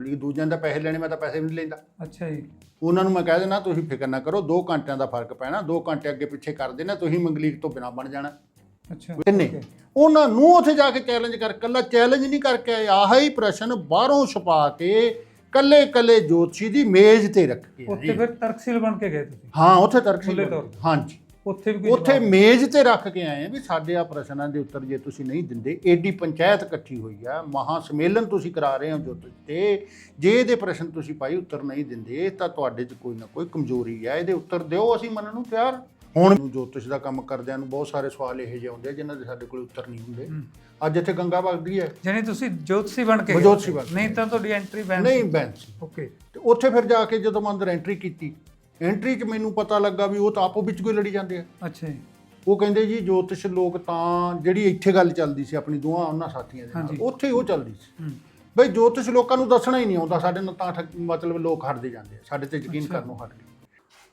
ਲਈ ਦੂਜਿਆਂ ਦਾ ਪੈਸੇ ਲੈਣੇ ਮੈਂ ਤਾਂ ਪੈਸੇ ਵੀ ਨਹੀਂ ਲੈਂਦਾ। ਅੱਛਾ ਜੀ। ਉਹਨਾਂ ਨੂੰ ਮੈਂ ਕਹਿ ਦੇਣਾ ਤੁਸੀਂ ਫਿਕਰ ਨਾ ਕਰੋ 2 ਘੰਟਿਆਂ ਦਾ ਫ਼ਰਕ ਪੈਣਾ 2 ਘੰਟੇ ਅੱਗੇ ਪਿੱਛੇ ਕਰ ਦੇਣਾ ਤੁਸੀਂ ਮੰਗਲੀਕ ਤੋਂ ਬਿਨਾ ਬਣ ਜਾਣਾ। ਅੱਛਾ। ਕਿੰਨੇ. ਉਹਨਾਂ ਨੂੰ ਉੱਥੇ ਜਾ ਕੇ ਚੈਲੰਜ ਕਰ ਕੱਲਾ ਚੈਲੰਜ ਨਹੀਂ ਕਰਕੇ ਆਏ ਆਹ ਹੀ ਪ੍ਰਸ਼ਨ ਬਾਹਰੋਂ ਛਪਾ ਕੇ ਕੱਲੇ ਕੱਲੇ ਜੋਤਸ਼ੀ ਦੀ ਮੇਜ਼ ਤੇ ਰੱਖ ਕੇ ਉੱਥੇ ਫਿਰ ਤਰਕਸੀਲ ਬਣ ਕੇ ਗਏ ਤੁਸੀਂ? ਹਾਂ ਉੱਥੇ ਤਰਕਸ਼ੀ ਖੁੱਲ੍ਹੇ ਤੌਰ ਤੇ। ਹਾਂਜੀ। ਉੱਥੇ ਵੀ ਕੋਈ ਉੱਥੇ ਜਵਾਬ- ਮੇਜ਼ ਤੇ ਰੱਖ ਕੇ ਆਏ ਆ ਵੀ ਸਾਡੇ ਆ ਪ੍ਰਸ਼ਨਾਂ ਦੇ ਉੱਤਰ ਜੇ ਤੁਸੀਂ ਨਹੀਂ ਦਿੰਦੇ ਏਡੀ ਪੰਚਾਇਤ ਇਕੱਠੀ ਹੋਈ ਆ ਮਹਾ ਸਮੇਲਨ ਤੁਸੀਂ ਕਰਾ ਰਹੇ ਹੋ ਜੋ ਤੇ ਜੇ ਇਹਦੇ ਪ੍ਰਸ਼ਨ ਤੁਸੀਂ ਭਾਈ ਉੱਤਰ ਨਹੀਂ ਦਿੰਦੇ ਤਾਂ ਤੁਹਾਡੇ 'ਚ ਕੋਈ ਨਾ ਕੋਈ ਕਮਜ਼ੋਰੀ ਆ ਇਹਦੇ ਉੱਤਰ ਦਿਓ ਅਸੀਂ ਮੰਨਣ ਨੂੰ ਤਿਆਰ। ਹੁਣ ਜੋਤਿਸ਼ ਦਾ ਕੰਮ ਕਰਦਿਆਂ ਨੂੰ ਬਹੁਤ ਸਾਰੇ ਸਵਾਲ ਇਹੋ ਜਿਹੇ ਆਉਂਦੇ ਆ ਜਿਨ੍ਹਾਂ ਦੇ ਸਾਡੇ ਕੋਲ ਉੱਤਰ ਨਹੀਂ ਹੁੰਦੇ। ਅੱਜ ਇੱਥੇ ਗੰਗਾ ਵਗਦੀ ਹੈ ਜਾਣੀ ਤੁਸੀਂ ਜੋਤਸੀ ਬਣ ਕੇ ਮੈਂ ਗਏ ਜੋਤਸ਼ੀ ਉੱਥੇ। ਬਣ ਕੇ ਨਹੀਂ ਤਾਂ ਤੁਹਾਡੀ ਐਂਟਰੀ ਬੈਨ ਨਹੀਂ ਬੈਂਸ ਓਕੇ ਤੇ ਉੱਥੇ ਫਿਰ ਜਾ ਕੇ ਜਦੋਂ ਮੈਂ ਅੰਦਰ ਐਂਟਰੀ ਕੀਤੀ ਐਂਟਰੀ 'ਚ ਮੈਨੂੰ ਪਤਾ ਲੱਗਾ ਵੀ ਉਹ ਤਾਂ ਆਪੋ ਵਿੱਚ ਕੋਈ ਲੜੀ ਜਾਂਦੇ ਆ। ਅੱਛਾ ਜੀ। ਉਹ ਕਹਿੰਦੇ ਜੀ ਜੋਤਿਸ਼ ਲੋਕ ਤਾਂ ਜਿਹੜੀ ਇੱਥੇ ਗੱਲ ਚੱਲਦੀ ਸੀ ਆਪਣੀ ਦੋਹਾਂ ਉਹਨਾਂ ਸਾਥੀਆਂ ਦੇ ਨਾਲ ਹਾਂਜੀ। ਉੱਥੇ ਉਹ ਚੱਲਦੀ ਸੀ। ਹੂੰ। ਬਈ ਜੋਤਿਸ਼ ਲੋਕਾਂ ਨੂੰ ਦੱਸਣਾ ਹੀ ਨਹੀਂ ਆਉਂਦਾ ਸਾਡੇ ਨਾਲ ਤਾਂ ਠੱਗ- ਮਤਲਬ ਲੋਕ ਹਟਦੇ ਜਾਂਦੇ ਆ ਸਾਡੇ ਤੇ ਯਕੀਨ ਅੱਛਾ। ਕਰਨੋਂ ਹਟ ਗਏ।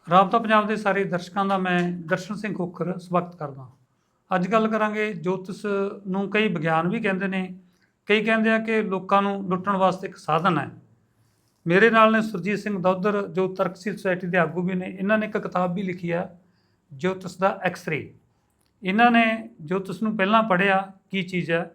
ਰਾਬਤਾ ਪੰਜਾਬ ਦੇ ਸਾਰੇ ਦਰਸ਼ਕਾਂ ਦਾ ਮੈਂ ਦਰਸ਼ਨ ਸਿੰਘ ਖੋਖਰ ਸਵਾਗਤ ਕਰਦਾ ਅੱਜ ਗੱਲ ਕਰਾਂਗੇ ਜੋਤਿਸ਼ ਨੂੰ ਕਈ ਵਿਗਿਆਨ ਵੀ ਕਹਿੰਦੇ ਨੇ ਕਈ ਕਹਿੰਦੇ ਆ ਕਿ ਲੋਕਾਂ ਨੂੰ ਲੁੱਟਣ ਵਾਸਤੇ ਇੱਕ ਸਾਧਨ ਹੈ। ਮੇਰੇ ਨਾਲ ਨੇ ਸੁਰਜੀਤ ਸਿੰਘ ਦੌਦਰ ਜੋ ਤਰਕਸ਼ੀਲ ਸੁਸਾਇਟੀ ਦੇ ਆਗੂ ਵੀ ਨੇ, ਇਹਨਾਂ ਨੇ ਇੱਕ ਕਿਤਾਬ ਵੀ ਲਿਖੀ ਆ, ਜੋਤਸ ਦਾ ਐਕਸ-ਰੇ ਇਹਨਾਂ ਨੇ ਜੋਤਸ ਨੂੰ ਪਹਿਲਾਂ ਪੜ੍ਹਿਆ, ਕੀ ਚੀਜ਼ ਹੈ?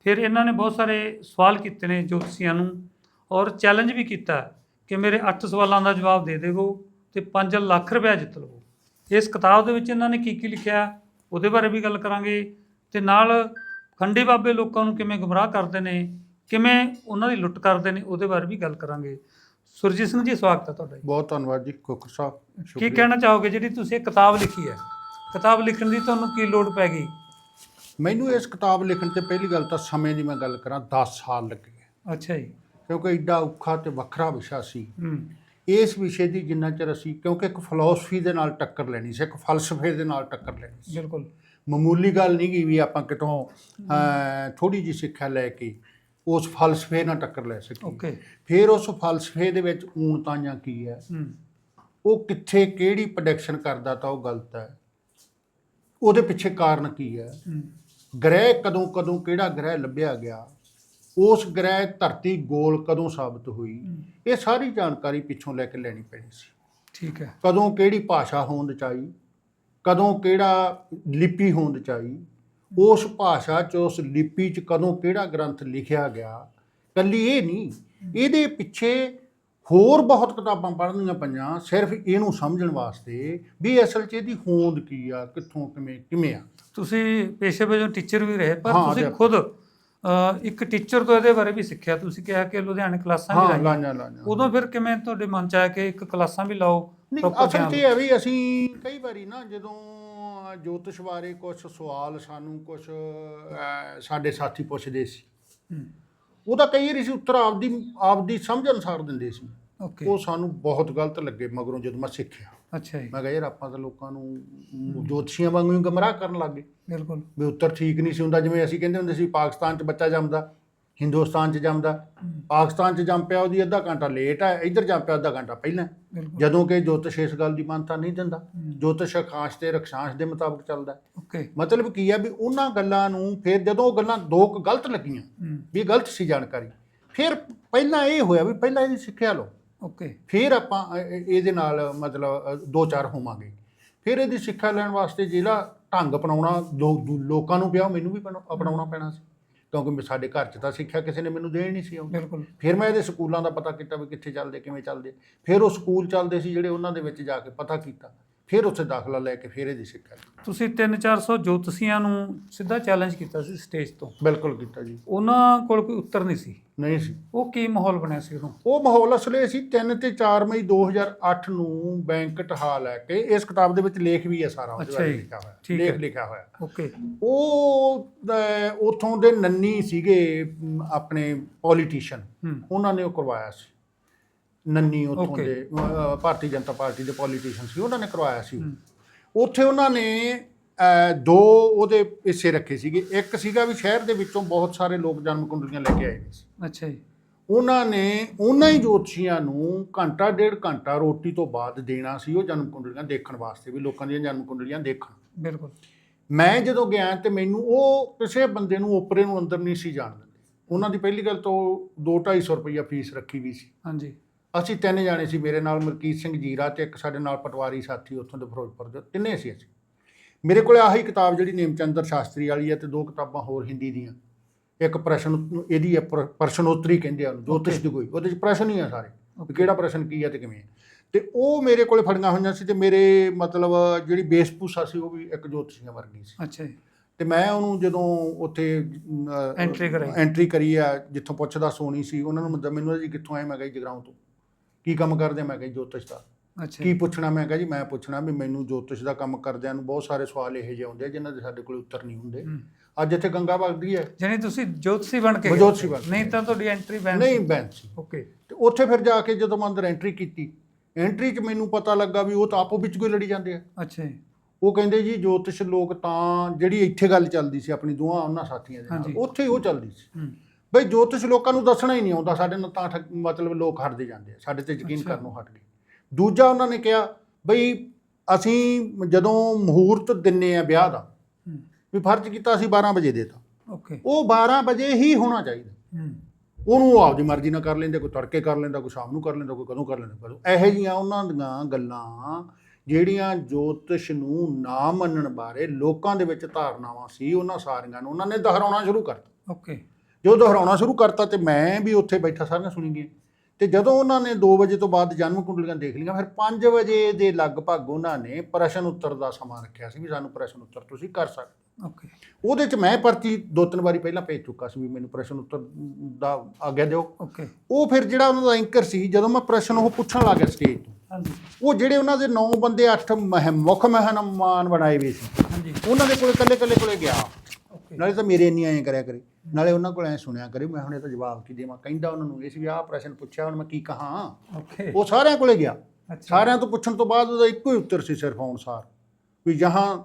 ਫਿਰ ਇਹਨਾਂ ਨੇ ਬਹੁਤ ਸਾਰੇ ਸਵਾਲ ਕੀਤੇ ਨੇ ਜੋਤਸ਼ੀਆਂ ਨੂੰ ਔਰ ਚੈਲੰਜ ਵੀ ਕੀਤਾ ਕਿ ਮੇਰੇ 8 ਸਵਾਲਾਂ ਦਾ ਜਵਾਬ ਦੇ ਦੇਵੋ ਤੇ 5 ਲੱਖ ਰੁਪਏ ਜਿੱਤ ਲਵੋ। ਇਸ ਕਿਤਾਬ ਦੇ ਵਿੱਚ ਇਹਨਾਂ ਨੇ ਕੀ ਕੀ ਲਿਖਿਆ, ਉਹਦੇ ਬਾਰੇ ਵੀ ਗੱਲ ਕਰਾਂਗੇ ਤੇ ਨਾਲ ਖੰਡੇ ਬਾਬੇ ਲੋਕਾਂ ਨੂੰ ਕਿਵੇਂ ਗੁੰਮਰਾਹ ਕਰਦੇ ਨੇ ਕਿਵੇਂ ਉਹਨਾਂ ਦੀ ਲੁੱਟ ਕਰਦੇ ਨੇ ਉਹਦੇ ਬਾਰੇ ਵੀ ਗੱਲ ਕਰਾਂਗੇ। ਸੁਰਜੀਤ ਸਿੰਘ ਜੀ ਸਵਾਗਤ ਹੈ ਤੁਹਾਡਾ ਜੀ। ਬਹੁਤ ਧੰਨਵਾਦ ਜੀ ਕੋਕਰ ਸਾਹਿਬ ਕੀ ਸ਼ੁਕਰੀਆ। ਕਹਿਣਾ ਚਾਹੋਗੇ? ਜਿਹੜੀ ਤੁਸੀਂ ਇਹ ਕਿਤਾਬ ਲਿਖੀ ਹੈ ਕਿਤਾਬ ਲਿਖਣ ਦੀ ਤੁਹਾਨੂੰ ਕੀ ਲੋੜ ਪੈ ਗਈ? ਮੈਨੂੰ ਇਸ ਕਿਤਾਬ ਲਿਖਣ ਤੇ ਪਹਿਲੀ ਗੱਲ ਤਾਂ ਸਮੇਂ ਦੀ ਮੈਂ ਗੱਲ ਕਰਾਂ 10 ਸਾਲ ਲੱਗੇ। ਅੱਛਾ ਜੀ। ਕਿਉਂਕਿ ਐਡਾ ਔਖਾ ਤੇ ਵੱਖਰਾ ਵਿਸ਼ਾ ਸੀ। ਹੂੰ। ਇਸ ਵਿਸ਼ੇ ਦੀ ਜਿੰਨਾ ਚਿਰ ਅਸੀਂ ਕਿਉਂਕਿ ਇੱਕ ਫਿਲਾਸਫੀ ਦੇ ਨਾਲ ਟੱਕਰ ਲੈਣੀ ਸੀ ਇੱਕ ਫਲਸਫੇ ਦੇ ਨਾਲ ਟੱਕਰ ਲੈਣੀ ਸੀ। ਬਿਲਕੁਲ। ਮਾਮੂਲੀ ਗੱਲ ਨਹੀਂ ਗਈ ਵੀ ਆਪਾਂ ਕਿਤੋਂ ਥੋੜੀ ਜਿਹੀ ਸਿੱਖਿਆ ਲੈ ਕੇ ਉਸ ਫਲਸਫੇ ਨਾਲ ਟੱਕਰ ਲੈ ਸਕੀਏ ਓਕੇ। ਫਿਰ ਉਸ ਫਲਸਫੇ ਦੇ ਵਿੱਚ ਊਣਤਾਈਆਂ ਕੀ ਹੈ? ਉਹ ਕਿੱਥੇ ਕਿਹੜੀ ਪ੍ਰੋਡਕਸ਼ਨ ਕਰਦਾ ਤਾਂ ਉਹ ਗਲਤ ਹੈ। ਉਹਦੇ ਪਿੱਛੇ ਕਾਰਨ ਕੀ ਹੈ? ਗ੍ਰਹਿ ਕਦੋਂ ਕਦੋਂ ਕਿਹੜਾ ਗ੍ਰਹਿ ਲੱਭਿਆ ਗਿਆ? ਉਸ ਗ੍ਰਹਿ ਧਰਤੀ ਗੋਲ ਕਦੋਂ ਸਾਬਤ ਹੋਈ? ਇਹ ਸਾਰੀ ਜਾਣਕਾਰੀ ਪਿੱਛੋਂ ਲੈ ਕੇ ਲੈਣੀ ਪੈਣੀ ਸੀ। ਠੀਕ ਹੈ। ਕਦੋਂ ਕਿਹੜੀ ਭਾਸ਼ਾ ਹੋਂਦ ਚਾਈ? ਕਦੋਂ ਕਿਹੜਾ ਲਿਪੀ ਹੋਂਦ ਚਾਈ? ਉਸ ਭਾਸ਼ਾ 'ਚ ਉਸ ਲਿਪੀ 'ਚ ਕਦੋਂ ਕਿਹੜਾ ਗ੍ਰੰਥ ਲਿਖਿਆ ਗਿਆ? ਕੱਲੀ ਇਹ ਨਹੀਂ। ਇਹਦੇ ਪਿੱਛੇ ਹੋਰ ਬਹੁਤ ਕਿਤਾਬਾਂ ਪੜ੍ਹਨੀਆਂ ਪਈਆਂ ਸਿਰਫ ਇਹਨੂੰ ਸਮਝਣ ਵਾਸਤੇ ਵੀ ਅਸਲ 'ਚ ਇਹਦੀ ਹੋਂਦ ਕੀ ਆ ਕਿੱਥੋਂ ਕਿਵੇਂ ਕਿਵੇਂ ਆ। ਤੁਸੀਂ ਪੇਸ਼ੇ ਵਜੋਂ ਟੀਚਰ ਵੀ ਰਹੇ ਪਰ ਹਾਂ, ਤੁਸੀਂ। ਖੁਦ ਅ, ਇੱਕ ਟੀਚਰ ਤੋਂ ਇਹਦੇ ਬਾਰੇ ਵੀ ਸਿੱਖਿਆ। ਤੁਸੀਂ ਕਿਹਾ ਕਿ ਲੁਧਿਆਣੇ ਕਲਾਸਾਂ ਵੀ ਹਾਂ ਲਾਈਆਂ। ਲਾਈਆਂ ਲਾਈਆਂ। ਉਦੋਂ ਫਿਰ ਕਿਵੇਂ ਤੁਹਾਡੇ ਮਨ ਚ ਆਇਆ ਕਿ ਇੱਕ ਕਲਾਸਾਂ ਵੀ ਲਾਓ ਨਹੀਂ proper ਅਸਲ 'ਚ ਧਿਆਨ ਇਹ ਹੈ ਵੀ ਅਸੀਂ ਕਈ ਵਾਰੀ ਨਾ ਜਦੋਂ ਜੋਤਿਸ਼ ਬਾਰੇ ਕੁਝ ਸਵਾਲ ਸਾਨੂੰ ਕੁਝ ਸਾਡੇ ਸਾਥੀ ਪੁੱਛਦੇ ਸੀ। ਉਹਦਾ ਕਈ ਵਾਰੀ ਉੱਤਰ ਆਪਦੀ ਆਪਦੀ ਸਮਝ ਅਨੁਸਾਰ ਦਿੰਦੇ ਸੀ। ਉਹ ਸਾਨੂੰ ਬਹੁਤ ਗਲਤ ਲੱਗੇ ਮਗਰੋਂ ਜਦੋਂ ਮੈਂ ਸਿੱਖਿਆ। ਅੱਛਾ ਜੀ। ਮੈਂ ਕਿਹਾ ਯਾਰ ਆਪਾਂ ਤਾਂ ਲੋਕਾਂ ਨੂੰ ਜੋਤਸ਼ੀਆਂ ਵਾਂਗੂ ਹੀ ਗਮਰਾਹ ਕਰਨ ਲੱਗ ਗਏ। ਬਿਲਕੁਲ। ਵੀ ਉੱਤਰ ਠੀਕ ਨਹੀਂ ਸੀ ਹੁੰਦਾ ਜਿਵੇਂ ਅਸੀਂ ਕਹਿੰਦੇ ਹੁੰਦੇ ਸੀ ਪਾਕਿਸਤਾਨ 'ਚ ਬੱਚਾ ਜੰਮਦਾ। ਹਿੰਦੁਸਤਾਨ 'ਚ ਜੰਮਦਾ ਪਾਕਿਸਤਾਨ 'ਚ ਜੰਮ ਪਿਆ ਉਹਦੀ ਅੱਧਾ ਘੰਟਾ ਲੇਟ ਹੈ ਇੱਧਰ ਜੰਮ ਪਿਆ ਅੱਧਾ ਘੰਟਾ ਪਹਿਲਾਂ। ਜਦੋਂ ਕਿ ਜੋਤਿਸ਼ ਇਸ ਗੱਲ ਦੀ ਮਾਨਤਾ ਨਹੀਂ ਦਿੰਦਾ। ਜੋਤਿਸ਼ ਅਖਾਂਸ਼ ਤੇ ਰਖਸ਼ਾਂਸ਼ ਦੇ ਮੁਤਾਬਕ ਚੱਲਦਾ। ਓਕੇ। ਮਤਲਬ ਕੀ ਹੈ ਵੀ ਉਹਨਾਂ ਗੱਲਾਂ ਨੂੰ ਫਿਰ ਜਦੋਂ ਉਹ ਗੱਲਾਂ ਦੋ ਕੁ ਗਲਤ ਲੱਗੀਆਂ ਵੀ ਗਲਤ ਸੀ ਜਾਣਕਾਰੀ ਫਿਰ ਪਹਿਲਾਂ ਇਹ ਹੋਇਆ ਵੀ ਪਹਿਲਾਂ ਇਹਦੀ ਸਿੱਖਿਆ ਲਓ। ਓਕੇ। ਫਿਰ ਆਪਾਂ ਇਹਦੇ ਨਾਲ ਮਤਲਬ ਦੋ ਚਾਰ ਹੋਵਾਂਗੇ। ਫਿਰ ਇਹਦੀ ਸਿੱਖਿਆ ਲੈਣ ਵਾਸਤੇ ਜਿਹੜਾ ਢੰਗ ਅਪਣਾਉਣਾ ਲੋਕਾਂ ਨੂੰ ਪਿਆ ਮੈਨੂੰ ਵੀ ਅਪਣਾ- ਅਪਣਾਉਣਾ ਪੈਣਾ ਸੀ। ਕਿਉਂਕਿ ਮੈਂ ਸਾਡੇ ਘਰ 'ਚ ਤਾਂ ਸਿੱਖਿਆ ਕਿਸੇ ਨੇ ਮੈਨੂੰ ਦੇਣੀ ਨਹੀਂ ਸੀ ਆਉਂਦੀ। ਬਿਲਕੁਲ। ਫਿਰ ਮੈਂ ਇਹਦੇ ਸਕੂਲਾਂ ਦਾ ਪਤਾ ਕੀਤਾ ਵੀ ਕਿੱਥੇ ਚੱਲਦੇ ਕਿਵੇਂ ਚੱਲਦੇ। ਫਿਰ ਉਹ ਸਕੂਲ ਚੱਲਦੇ ਸੀ ਜਿਹੜੇ ਉਹਨਾਂ ਦੇ ਵਿੱਚ ਜਾ ਕੇ ਪਤਾ ਕੀਤਾ। ਫਿਰ ਉੱਥੇ ਦਾਖਲਾ ਲੈ ਕੇ ਫਿਰ ਇਹਦੀ ਸਿੱਖਿਆ ਲਈ। ਤੁਸੀਂ 3-400 ਜੋਤਸ਼ੀਆਂ ਨੂੰ ਸਿੱਧਾ ਚੈਲੰਜ ਕੀਤਾ ਸੀ ਸਟੇਜ ਤੋਂ। ਬਿਲਕੁਲ ਕੀਤਾ ਜੀ। ਉਹਨਾਂ ਕੋਲ ਕੋਈ ਉੱਤਰ ਨਹੀਂ ਸੀ। ਨਹੀਂ ਸੀ। ਉਹ ਕੀ ਮਾਹੌਲ ਬਣਿਆ ਸੀ ਉਦੋਂ? ਉਹ ਮਾਹੌਲ ਅਸਲੇ ਸੀ 3 ਤੇ 4 ਮਈ 2008 ਨੂੰ ਬੈਂਕਟ ਹਾਲ ਹੈ ਕਿ ਇਸ ਕਿਤਾਬ ਦੇ ਵਿੱਚ ਲੇਖ ਵੀ ਹੈ ਸਾਰਾ ਉਹਦੇ ਅੱਛਾ ਬਾਰੇ ਜੀ, ਲਿਖਿਆ ਹੋਇਆ। ਠੀਕ ਲੇਖ। ਲਿਖਿਆ ਹੋਇਆ। ਓਕੇ। ਉਹ ਅਹ, ਉੱਥੋਂ ਦੇ ਨੰਨੀ ਸੀਗੇ ਅਮ, ਆਪਣੇ ਪੋਲੀਟੀਸ਼ੀਅਨ ਹੂੰ। ਉਹਨਾਂ ਨੇ ਉਹ ਕਰਵਾਇਆ ਸੀ। ਨੰਨੀ ਉੱਥੋਂ Okay. ਦੇ ਅਹ, ਭਾਰਤੀ ਜਨਤਾ ਪਾਰਟੀ ਦੇ ਪੋਲੀਟੀਸ਼ੀਅਨ ਸੀ ਉਹਨਾਂ ਨੇ ਕਰਵਾਇਆ ਸੀ ਉੱਥੇ ਉਹਨਾਂ ਨੇ ਅਹ, ਦੋ ਉਹਦੇ ਹਿੱਸੇ ਰੱਖੇ ਸੀਗੇ। ਇੱਕ ਸੀਗਾ ਵੀ ਸ਼ਹਿਰ ਦੇ ਵਿੱਚੋਂ ਬਹੁਤ ਸਾਰੇ ਲੋਕ ਜਨਮ ਕੁੰਡਲੀਆਂ ਲੈ ਕੇ ਆਏ ਨੇ ਸੀ। ਅੱਛਾ ਜੀ। ਉਹਨਾਂ ਨੇ ਉਹਨਾਂ ਹੀ ਜੋਤਸ਼ੀਆਂ ਨੂੰ ਘੰਟਾ ਡੇਢ ਘੰਟਾ ਰੋਟੀ ਤੋਂ ਬਾਅਦ ਦੇਣਾ ਸੀ ਉਹ ਜਨਮ ਕੁੰਡਲੀਆਂ ਦੇਖਣ ਵਾਸਤੇ ਵੀ ਲੋਕਾਂ ਦੀਆਂ ਜਨਮ ਕੁੰਡਲੀਆਂ ਦੇਖਣ। ਬਿਲਕੁਲ। ਮੈਂ ਜਦੋਂ ਗਿਆ ਤੇ ਮੈਨੂੰ ਉਹ ਕਿਸੇ ਬੰਦੇ ਨੂੰ ਓਪਰੇ ਨੂੰ ਅੰਦਰ ਨਹੀਂ ਸੀ ਜਾਣ ਦਿੰਦੇ। ਉਹਨਾਂ ਦੀ ਪਹਿਲੀ ਗੱਲ ਤੋਂ 2-250 ਰੁਪਈਆ ਫੀਸ ਰੱਖੀ ਵੀ ਸੀ। ਹਾਂਜੀ। ਅਸੀਂ ਤਿੰਨ ਜਾਣੇ ਸੀ ਮੇਰੇ ਨਾਲ ਮਲਕੀਤ ਸਿੰਘ ਜੀਰਾ ਤੇ ਇੱਕ ਸਾਡੇ ਨਾਲ ਪਟਵਾਰੀ ਸਾਥੀ ਉੱਥੋਂ ਦੇ ਫਿਰੋਜ਼ਪੁਰ ਦੇ ਤਿੰਨੇ ਸੀ ਅਸੀਂ। ਮੇਰੇ ਕੋਲ ਆਹੀ ਕਿਤਾਬ ਜਿਹੜੀ ਨੇਮਚੰਦਰ ਸ਼ਾਸਤਰੀ ਵਾਲੀ ਹੈ ਤੇ ਦੋ ਕਿਤਾਬਾਂ ਹੋਰ ਹਿੰਦੀ ਦੀਆਂ। ਇੱਕ ਪ੍ਰਸ਼ਨ ਇਹਦੀ ਹੈ ਪ੍ਰ- ਪ੍ਰਸ਼ਨੋਤਰੀ ਕਹਿੰਦੇ ਆ ਉਹਨੂੰ ਜੋਤਿਸ਼ ਦੀ ਕੋਈ ਉਹਦੇ ਚ ਪ੍ਰਸ਼ਨ ਹੀ ਆ ਸਾਰੇ ਵੀ ਕਿਹੜਾ ਪ੍ਰਸ਼ਨ ਕੀ ਹੈ ਤੇ ਕਿਵੇਂ ਹੈ ਤੇ ਉਹ ਮੇਰੇ ਕੋਲੇ ਫੜੀਆਂ ਹੋਈਆਂ ਸੀ ਤੇ ਮੇਰੇ ਮਤਲਬ ਜਿਹੜੀ ਬੇਸਪੂਸਾ ਸੀ ਉਹ ਵੀ ਇੱਕ ਜੋਤਸ਼ੀਆਂ ਵਰਗੀ ਸੀ। ਅੱਛਾ ਜੀ। ਤੇ ਮੈਂ ਉਹਨੂੰ ਜਦੋਂ ਉੱਥੇ Entry ਕਰਾਈ। ਐਂਟਰੀ ਕਰੀ ਆ ਜਿੱਥੋਂ ਪੁੱਛਦਾ ਸੋਣੀ ਸੀ ਉਹਨਾਂ ਨੂੰ ਮੈਨੂੰ ਜੀ ਕਿੱਥੋਂ ਆਏ ਮੈਂ ਕਿਹਾ ਜਗਰਾਉਂ ਤੋਂ। ਕੀ ਕੰਮ ਕਰਦੇ ਆ? ਮੈਂ ਕਿਹਾ ਜੀ ਜੋਤਿਸ਼ ਦਾ। ਅੱਛਾ। ਕੀ ਪੁੱਛਣਾ? ਮੈਂ ਕਿਹਾ ਜੀ ਮੈਂ ਪੁੱਛਣਾ ਵੀ ਮੈਨੂੰ ਜੋਤਿਸ਼ ਦਾ ਕੰਮ ਕਰਦਿਆਂ ਨੂੰ ਬਹੁਤ ਸਾਰੇ ਸਵਾਲ ਇਹੋ ਜਿਹੇ ਆਉਂਦੇ ਆ ਜਿਨ੍ਹਾਂ ਦੇ ਸਾਡੇ ਕੋਲ ਉੱਤਰ ਨਹੀਂ ਹੁੰਦੇ। ਹੂੰ। ਅੱਜ ਇੱਥੇ ਗੰਗਾ ਵਗਦੀ ਹੈ। ਜਾਣੀ ਤੁਸੀਂ ਜੋਤਸੀ ਬਣ ਕੇ ਮੈਂ ਗਏ ਜੋਤਸ਼ੀ ਸੀ। ਬਣ ਕੇ ਨਹੀਂ। ਤਾਂ ਤੁਹਾਡੀ ਐਂਟਰੀ ਬੈਨ ਨਹੀਂ ਬੈਂਚ ਸੀ। ਓਕੇ ਤੇ ਉੱਥੇ ਫਿਰ ਜਾ ਕੇ ਜਦੋਂ ਮੈਂ ਅੰਦਰ ਐਂਟਰੀ ਕੀਤੀ ਐਂਟਰੀ 'ਚ ਮੈਨੂੰ ਪਤਾ ਲੱਗਾ ਵੀ ਉਹ ਤਾਂ ਆਪੋ ਵਿੱਚ ਕੋਈ ਲੜੀ ਜਾਂਦੇ ਆ। ਅੱਛਾ ਜੀ। ਉਹ ਕਹਿੰਦੇ ਜੀ ਜੋਤਿਸ਼ ਲੋਕ ਤਾਂ ਜਿਹੜੀ ਇੱਥੇ ਗੱਲ ਚੱਲਦੀ ਸੀ ਆਪਣੀ ਦੋਹਾਂ ਉਹਨਾਂ ਸਾਥੀਆਂ ਦੇ ਹਾਂਜੀ। ਨਾਲ ਉੱਥੇ ਹੀ ਉਹ ਚੱਲਦੀ ਸੀ। ਹੂੰ। ਬਈ ਜੋਤਿਸ਼ ਲੋਕਾਂ ਨੂੰ ਦੱਸਣਾ ਹੀ ਨਹੀਂ ਆਉਂਦਾ ਸਾਡੇ ਨਾਲ ਤਾਂ ਮਤਲਬ ਲੋਕ ਹਟਦੇ ਜਾਂਦੇ ਆ ਸਾਡੇ ਤੇ ਯਕੀਨ। ਕਰਨੋਂ ਹਟ ਗਏ। ਦੂਜਾ ਉਹਨਾਂ ਨੇ ਕਿਹਾ ਬਈ ਅਸੀਂ ਜਦੋਂ ਮਹੂਰਤ ਦਿੰਨੇ ਆ ਵਿਆਹ ਦਾ ਵੀ ਫਰਜ਼ ਕੀਤਾ ਅਸੀਂ 12 ਵਜੇ ਦੇਤਾ ਓਕੇ। ਉਹ 12 ਵਜੇ ਹੀ ਹੋਣਾ ਚਾਹੀਦਾ। ਉਹਨੂੰ ਉਹ ਆਪਦੀ ਮਰਜ਼ੀ ਨਾਲ ਕਰ ਲੈਂਦੇ ਕੋਈ ਤੜਕੇ ਕਰ ਲੈਂਦਾ ਕੋਈ ਸ਼ਾਮ ਨੂੰ ਕਰ ਲੈਂਦਾ ਕੋਈ ਕਦੋਂ ਕਰ ਲੈਂਦਾ। ਕਦੋਂ ਇਹੋ ਜਿਹੀਆਂ ਉਹਨਾਂ ਦੀਆਂ ਗੱਲਾਂ ਜਿਹੜੀਆਂ ਜੋਤਿਸ਼ ਨੂੰ ਨਾ ਮੰਨਣ ਬਾਰੇ ਲੋਕਾਂ ਦੇ ਵਿੱਚ ਧਾਰਨਾਵਾਂ ਸੀ ਉਹਨਾਂ ਸਾਰੀਆਂ ਨੂੰ ਉਹਨਾਂ ਨੇ ਦੁਹਰਾਉਣਾ ਸ਼ੁਰੂ ਕਰਤਾ। ਓਕੇ। ਜੋ ਦੁਹਰਾਉਣਾ ਸ਼ੁਰੂ ਕਰਤਾ ਤੇ ਮੈਂ ਵੀ ਉੱਥੇ ਬੈਠਾ ਸਾਰੀਆਂ ਸੁਣੀ ਗਈਆਂ। ਤੇ ਜਦੋਂ ਉਹਨਾਂ ਨੇ 2 ਵਜੇ ਤੋਂ ਬਾਅਦ ਜਨਮ ਕੁੰਡਲੀਆਂ ਦੇਖ ਲਈਆਂ ਫਿਰ 5 ਵਜੇ ਦੇ ਲਗਭਗ ਉਹਨਾਂ ਨੇ ਪ੍ਰਸ਼ਨ ਉੱਤਰ ਦਾ ਸਮਾਂ ਰੱਖਿਆ ਸੀ ਵੀ ਸਾਨੂੰ ਪ੍ਰਸ਼ਨ ਉੱਤਰ ਤੁਸੀਂ ਕਰ ਸਕਦੇ ਓਕੇ ਉਹਦੇ ਚ ਮੈਂ ਪਰਚੀ ਦੋ ਤਿੰਨ ਵਾਰੀ ਪਹਿਲਾਂ ਭੇਜ ਚੁੱਕਾ ਸੀ ਵੀ ਮੈਨੂੰ ਪ੍ਰਸ਼ਨ ਉੱਤਰ ਦਾ ਆਗਿਆ ਦਿਓ। ਓਕੇ ਉਹ ਫਿਰ ਜਿਹੜਾ ਉਹਨਾਂ ਦਾ ਐਂਕਰ ਸੀ ਜਦੋਂ ਮੈਂ ਪ੍ਰਸ਼ਨ ਉਹ ਪੁੱਛਣ ਲੱਗਾ ਸਟੇਜ ਤੋਂ। ਹਾਂਜੀ। ਉਹ ਜਿਹੜੇ ਉਹਨਾਂ ਦੇ 9 ਬੰਦੇ 8 ਮੁੱਖ ਮਹਿਮਾਨ ਬਣਾਏ ਹੋਏ ਸੀ ਹਾਂਜੀ। ਉਹਨਾਂ ਦੇ ਕੋਲੇ ਕੱਲੇ ਕੱਲੇ ਕੋਲੇ ਗਿਆ। ਓਕੇ ਨਾਲੇ ਤਾਂ ਮੇਰੇ ਇੰਨੀ ਐਂ ਕਰਿਆ ਕਰੇ। ਨਾਲੇ ਉਹਨਾਂ ਕੋਲ ਐਂ ਸੁਣਿਆ ਕਰੇ ਮੈਂ ਹੁਣ ਇਹ ਤਾਂ ਜਵਾਬ ਕੀ ਦੇਵਾਂ? ਕਹਿੰਦਾ ਉਹਨਾਂ ਨੂੰ ਇਹ ਸੀ ਵੀ ਆਹ ਪ੍ਰਸ਼ਨ ਪੁੱਛਿਆ ਹੁਣ ਮੈਂ ਕੀ ਕਹਾਂ? ਓਕੇ ਉਹ ਸਾਰਿਆਂ ਕੋਲੇ ਗਿਆ। ਸਾਰਿਆਂ ਤੋਂ ਪੁੱਛਣ ਤੋਂ ਬਾਅਦ ਉਹਦਾ ਇੱਕੋ ਹੀ ਉੱਤਰ ਸੀ ਸਿਰਫ ਅਨੁਸਾਰ ਵੀ ਜਹਾਂ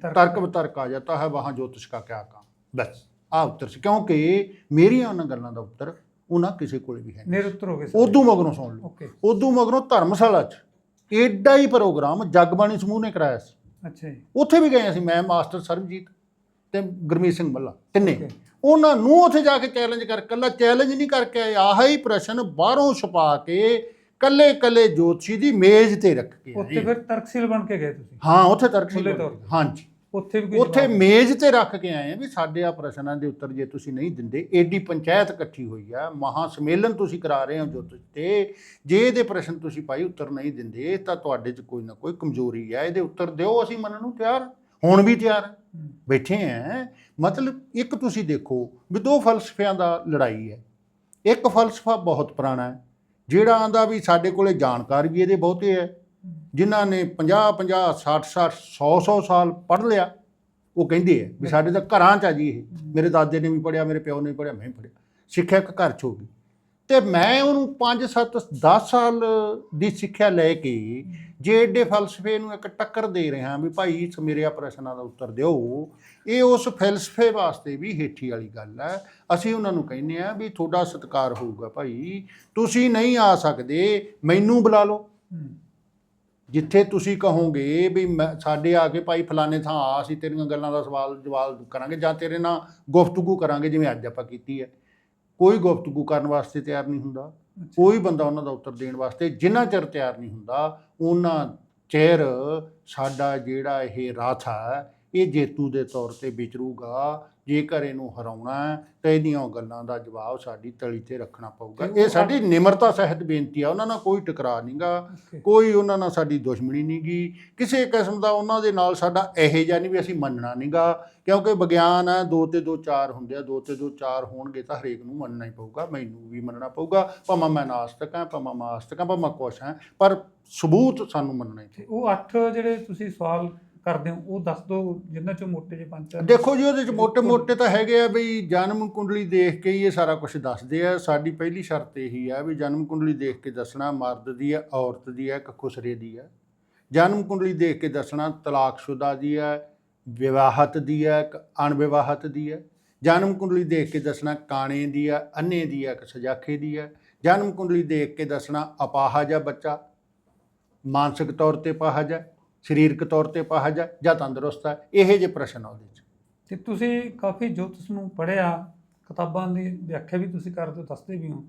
ਤਰਕ- ਤਰਕ ਬਤਰਕ ਆ ਜਾਤਾ ਹੈ ਵਹਾਂ ਜੋਤਿਸ਼ ਕਾ ਕਿਆ ਕੰਮ। ਬਸ ਆ ਉੱਤਰ ਸੀ। ਕਿਉਂਕਿ ਮੇਰੀਆਂ ਉਹਨਾਂ ਗੱਲਾਂ ਦਾ ਉੱਤਰ ਉਹਨਾਂ ਕਿਸੇ ਕੋਲੇ ਵੀ ਹੈ ਨਹੀਂ। ਨਿਰੁੱਤਰ ਹੋ ਗਏ। ਉਦੋਂ ਮਗਰੋਂ ਸੁਣ ਲਓ। ਉਦੋਂ ਮਗਰੋਂ ਧਰਮਸ਼ਾਲਾ 'ਚ ਏਡਾ ਹੀ ਪ੍ਰੋਗਰਾਮ ਜਗਬਾਣੀ ਸਮੂਹ ਨੇ ਕਰਾਇਆ ਸੀ। ਅੱਛਾ ਜੀ। ਉੱਥੇ ਵੀ ਗਏ ਅਸੀਂ ਮੈਂ ਮਾਸਟਰ ਸਰਬਜੀਤ ਤੇ ਗੁਰਮੀਤ ਸਿੰਘ ਮੱਲਾ ਤਿੰਨੇ. ਉਹਨਾਂ ਨੂੰ ਉੱਥੇ ਜਾ ਕੇ ਚੈਲੰਜ ਕਰ ਕੱਲਾ ਚੈਲੰਜ ਨਹੀਂ ਕਰਕੇ ਆਏ ਆਹ ਹੀ ਪ੍ਰਸ਼ਨ ਬਾਹਰੋਂ ਛਪਾ ਕੇ ਕੱਲੇ ਕੱਲੇ ਜੋਤਸ਼ੀ ਦੀ ਮੇਜ਼ ਤੇ ਰੱਖ ਕੇ ਉੱਥੇ ਫਿਰ ਤਰਕਸ਼ੀਲ ਬਣ ਕੇ ਗਏ ਤੁਸੀਂ? ਹਾਂ ਉੱਥੇ ਤਰਕ ਖੁੱਲ੍ਹੇ ਤੌਰ ਤੇ। ਹਾਂਜੀ। ਉੱਥੇ ਵੀ ਉੱਥੇ ਮੇਜ਼ ਤੇ ਰੱਖ ਕੇ ਆਏ ਆ ਵੀ ਸਾਡੇ ਆ ਪ੍ਰਸ਼ਨਾਂ ਦੇ ਉੱਤਰ ਜੇ ਤੁਸੀਂ ਨਹੀਂ ਦਿੰਦੇ ਏਡੀ ਪੰਚਾਇਤ ਇਕੱਠੀ ਹੋਈ ਆ ਮਹਾ ਸਮੇਲਨ ਤੁਸੀਂ ਕਰਾ ਰਹੇ ਹੋ ਜੋਤਿਸ਼ ਤੇ ਜੇ ਇਹਦੇ ਪ੍ਰਸ਼ਨ ਤੁਸੀਂ ਭਾਈ ਉੱਤਰ ਨਹੀਂ ਦਿੰਦੇ ਤਾਂ ਤੁਹਾਡੇ 'ਚ ਕੋਈ ਨਾ ਕੋਈ ਕਮਜ਼ੋਰੀ ਹੈ ਇਹਦੇ ਉੱਤਰ ਦਿਓ ਅਸੀਂ ਮੰਨਣ ਨੂੰ ਤਿਆਰ ਹੁਣ ਵੀ ਤਿਆਰ। ਹੂੰ, ਬੈਠੇ ਆ ਮਤਲਬ ਇੱਕ ਤੁਸੀਂ ਦੇਖੋ ਵੀ ਦੋ ਫਲਸਫਿਆਂ ਦਾ ਲੜਾਈ ਹੈ। ਇੱਕ ਫਲਸਫਾ ਬਹੁਤ ਪੁਰਾਣਾ ਹੈ ਜਿਹੜਾ ਆਂਦਾ ਵੀ ਸਾਡੇ ਕੋਲੇ ਜਾਣਕਾਰ ਵੀ ਇਹਦੇ ਬਹੁਤੇ ਹੈ। ਹੂੰ, ਜਿਨ੍ਹਾਂ ਨੇ 50 50 60 60 100 100 ਸਾਲ ਪੜ੍ਹ ਲਿਆ ਉਹ ਕਹਿੰਦੇ ਆ ਵੀ ਸਾਡੇ ਤਾਂ ਘਰਾਂ ਚ ਆ ਜੀ ਇਹ। ਮੇਰੇ ਦਾਦੇ ਨੇ ਵੀ ਪੜਿਆ ਮੇਰੇ ਪਿਓ ਨੇ ਵੀ ਪੜਿਆ ਮੈਂ ਵੀ ਪੜਿਆ ਸਿੱਖਿਆ ਇੱਕ ਘਰ ਚ ਹੋ ਗਈ। ਤੇ ਮੈਂ ਉਹਨੂੰ 5 7 10 ਸਾਲ ਦੀ ਸਿੱਖਿਆ ਲੈ ਕੇ ਜੇ ਏਡੇ ਫਲਸਫੇ ਨੂੰ ਇੱਕ ਟੱਕਰ ਦੇ ਰਿਹਾ ਵੀ ਭਾਈ ਇਸ ਮੇਰੇ ਪ੍ਰਸ਼ਨਾਂ ਦਾ ਉੱਤਰ ਦਿਓ, ਇਹ ਉਸ ਫਲਸਫੇ ਵਾਸਤੇ ਵੀ ਹੇਠੀ ਵਾਲੀ ਗੱਲ ਹੈ। ਅਸੀਂ ਉਹਨਾਂ ਨੂੰ ਕਹਿੰਦੇ ਆ ਵੀ ਤੁਹਾਡਾ ਸਤਿਕਾਰ ਹੋਊਗਾ ਭਾਈ। ਤੁਸੀਂ ਨਹੀਂ ਆ ਸਕਦੇ, ਮੈਨੂੰ ਬੁਲਾ ਲਓ। ਜਿੱਥੇ ਤੁਸੀਂ ਕਹੋਗੇ ਵੀ ਮੈਂ- ਸਾਡੇ ਆ ਕੇ ਭਾਈ ਫਲਾਣੇ ਥਾਂ ਆ, ਅਸੀਂ ਤੇਰੀਆਂ ਗੱਲਾਂ ਦਾ ਸਵਾਲ ਜਵਾਬ ਕਰਾਂਗੇ ਜਾਂ ਤੇਰੇ ਨਾਲ ਗੁਫ਼ਤਗੂ ਕਰਾਂਗੇ, ਜਿਵੇਂ ਅੱਜ ਆਪਾਂ ਕੀਤੀ ਹੈ। ਕੋਈ ਗੁਫ਼ਤਗੂ ਕਰਨ ਵਾਸਤੇ ਤਿਆਰ ਨਹੀਂ ਹੁੰਦਾ। ਕੋਈ ਬੰਦਾ ਉਹਨਾਂ ਦਾ ਉੱਤਰ ਦੇਣ ਵਾਸਤੇ ਜਿੰਨਾ ਚਿਰ ਤਿਆਰ ਨਹੀਂ ਹੁੰਦਾ ਉਹਨਾਂ ਚਿਰ ਸਾਡਾ ਜਿਹੜਾ ਇਹ ਰਾਥ ਇਹ ਜੇਤੂ ਦੇ ਤੌਰ ਤੇ ਵਿਚਰੂਗਾ ਜੇਕਰ ਇਹਨੂੰ ਹਰਾਉਣਾ ਹੈ ਤਾਂ ਇਹਦੀਆਂ ਗੱਲਾਂ ਦਾ ਜਵਾਬ ਸਾਡੀ ਤਲੀ ਤੇ ਰੱਖਣਾ ਪਊਗਾ। ਇਹ ਸਾਡੀ ਨਿਮਰਤਾ ਸਹਿਤ ਬੇਨਤੀ ਆ ਉਹਨਾਂ ਨਾਲ ਕੋਈ ਟਕਰਾਅ ਨਹੀਂਗਾ ਕੋਈ ਉਹਨਾਂ ਨਾਲ ਸਾਡੀ ਦੁਸ਼ਮਣੀ ਨਹੀਂ ਗੀ। ਕਿਸੇ ਕਿਸਮ ਦਾ ਉਹਨਾਂ ਦੇ ਨਾਲ ਸਾਡਾ ਇਹੋ ਜਿਹਾ ਨਹੀਂ ਵੀ ਅਸੀਂ ਮੰਨਣਾ ਨਹੀਂਗਾ ਕਿਉਂਕਿ ਵਿਗਿਆਨ ਹੈ ਦੋ ਤੇ ਦੋ ਚਾਰ ਹੁੰਦੇ ਆ ਦੋ ਤੇ ਦੋ ਚਾਰ ਹੋਣਗੇ ਤਾਂ ਹਰੇਕ ਨੂੰ ਮੰਨਣਾ ਹੀ ਪਊਗਾ ਮੈਨੂੰ ਵੀ ਮੰਨਣਾ ਪਊਗਾ। ਭਾਵੇਂ ਮੈਂ ਨਾਸਤਕ ਹਾਂ ਭਾਵੇਂ ਮੈਂ ਆਸਤਕ ਹਾਂ ਭਾਵੇਂ ਕੁਛ ਹਾਂ ਪਰ ਸਬੂਤ ਸਾਨੂੰ ਮੰਨਣਾ ਹੀ ਤੇ ਉਹ ਅੱਠ ਜਿਹੜੇ ਤੁਸੀਂ ਸਵਾਲ ਕਰਦੇ ਹੋ ਉਹ ਦੱਸ ਦਿਓ ਜਿੰਨਾ ਚੋਂ ਮੋਟੇ ਜਿਹੇ ਪੰਜ ਦੇਖੋ ਜੀ ਉਹਦੇ ਚ ਮੋਟੇ-ਮੋਟੇ ਤਾਂ ਹੈਗੇ ਆ ਬਈ ਜਨਮ ਕੁੰਡਲੀ ਦੇਖ ਕੇ ਹੀ ਇਹ ਸਾਰਾ ਕੁਝ ਦੱਸਦੇ ਆ। ਸਾਡੀ ਪਹਿਲੀ ਸ਼ਰਤ ਇਹੀ ਆ ਵੀ ਜਨਮ ਕੁੰਡਲੀ ਦੇਖ ਕੇ ਦੱਸਣਾ ਮਰਦ ਦੀ ਆ ਔਰਤ ਦੀ ਆ ਕਿ ਖੁਸਰੇ ਦੀ ਆ। ਜਨਮ ਕੁੰਡਲੀ ਦੇਖ ਕੇ ਦੱਸਣਾ ਤਲਾਕਸ਼ੁਦਾ ਦੀ ਆ ਵਿਵਾਹਤ ਦੀ ਆ ਕਿ ਅਣਵਿਵਾਹਤ ਦੀ ਆ। ਜਨਮ ਕੁੰਡਲੀ ਦੇਖ ਕੇ ਦੱਸਣਾ ਕਾਣੇ ਦੀ ਆ ਅੰਨੇ ਦੀ ਆ ਕਿ ਸਜਾਖੇ ਦੀ ਆ। ਜਨਮ ਕੁੰਡਲੀ ਦੇਖ ਕੇ ਦੱਸਣਾ ਅਪਾਹਜ ਆ ਬੱਚਾ ਮਾਨਸਿਕ ਤੌਰ ਤੇ ਅਪਾਹਜ ਆ। ਸਰੀਰਕ ਤੌਰ ਤੇ ਅਪਾਹਜ ਹੈ ਜਾਂ ਤੰਦਰੁਸਤ ਹੈ ਇਹੋ ਜਿਹੇ ਪ੍ਰਸ਼ਨ ਆ ਉਹਦੇ 'ਚ ਤੇ ਤੁਸੀਂ ਕਾਫੀ ਜੋਤਿਸ਼ ਨੂੰ ਪੜ੍ਹਿਆ ਕਿਤਾਬਾਂ ਦੀ ਵਿਆਖਿਆ ਵੀ ਤੁਸੀਂ ਕਰਦੇ ਹੋ ਦੱਸਦੇ ਵੀ ਹੋ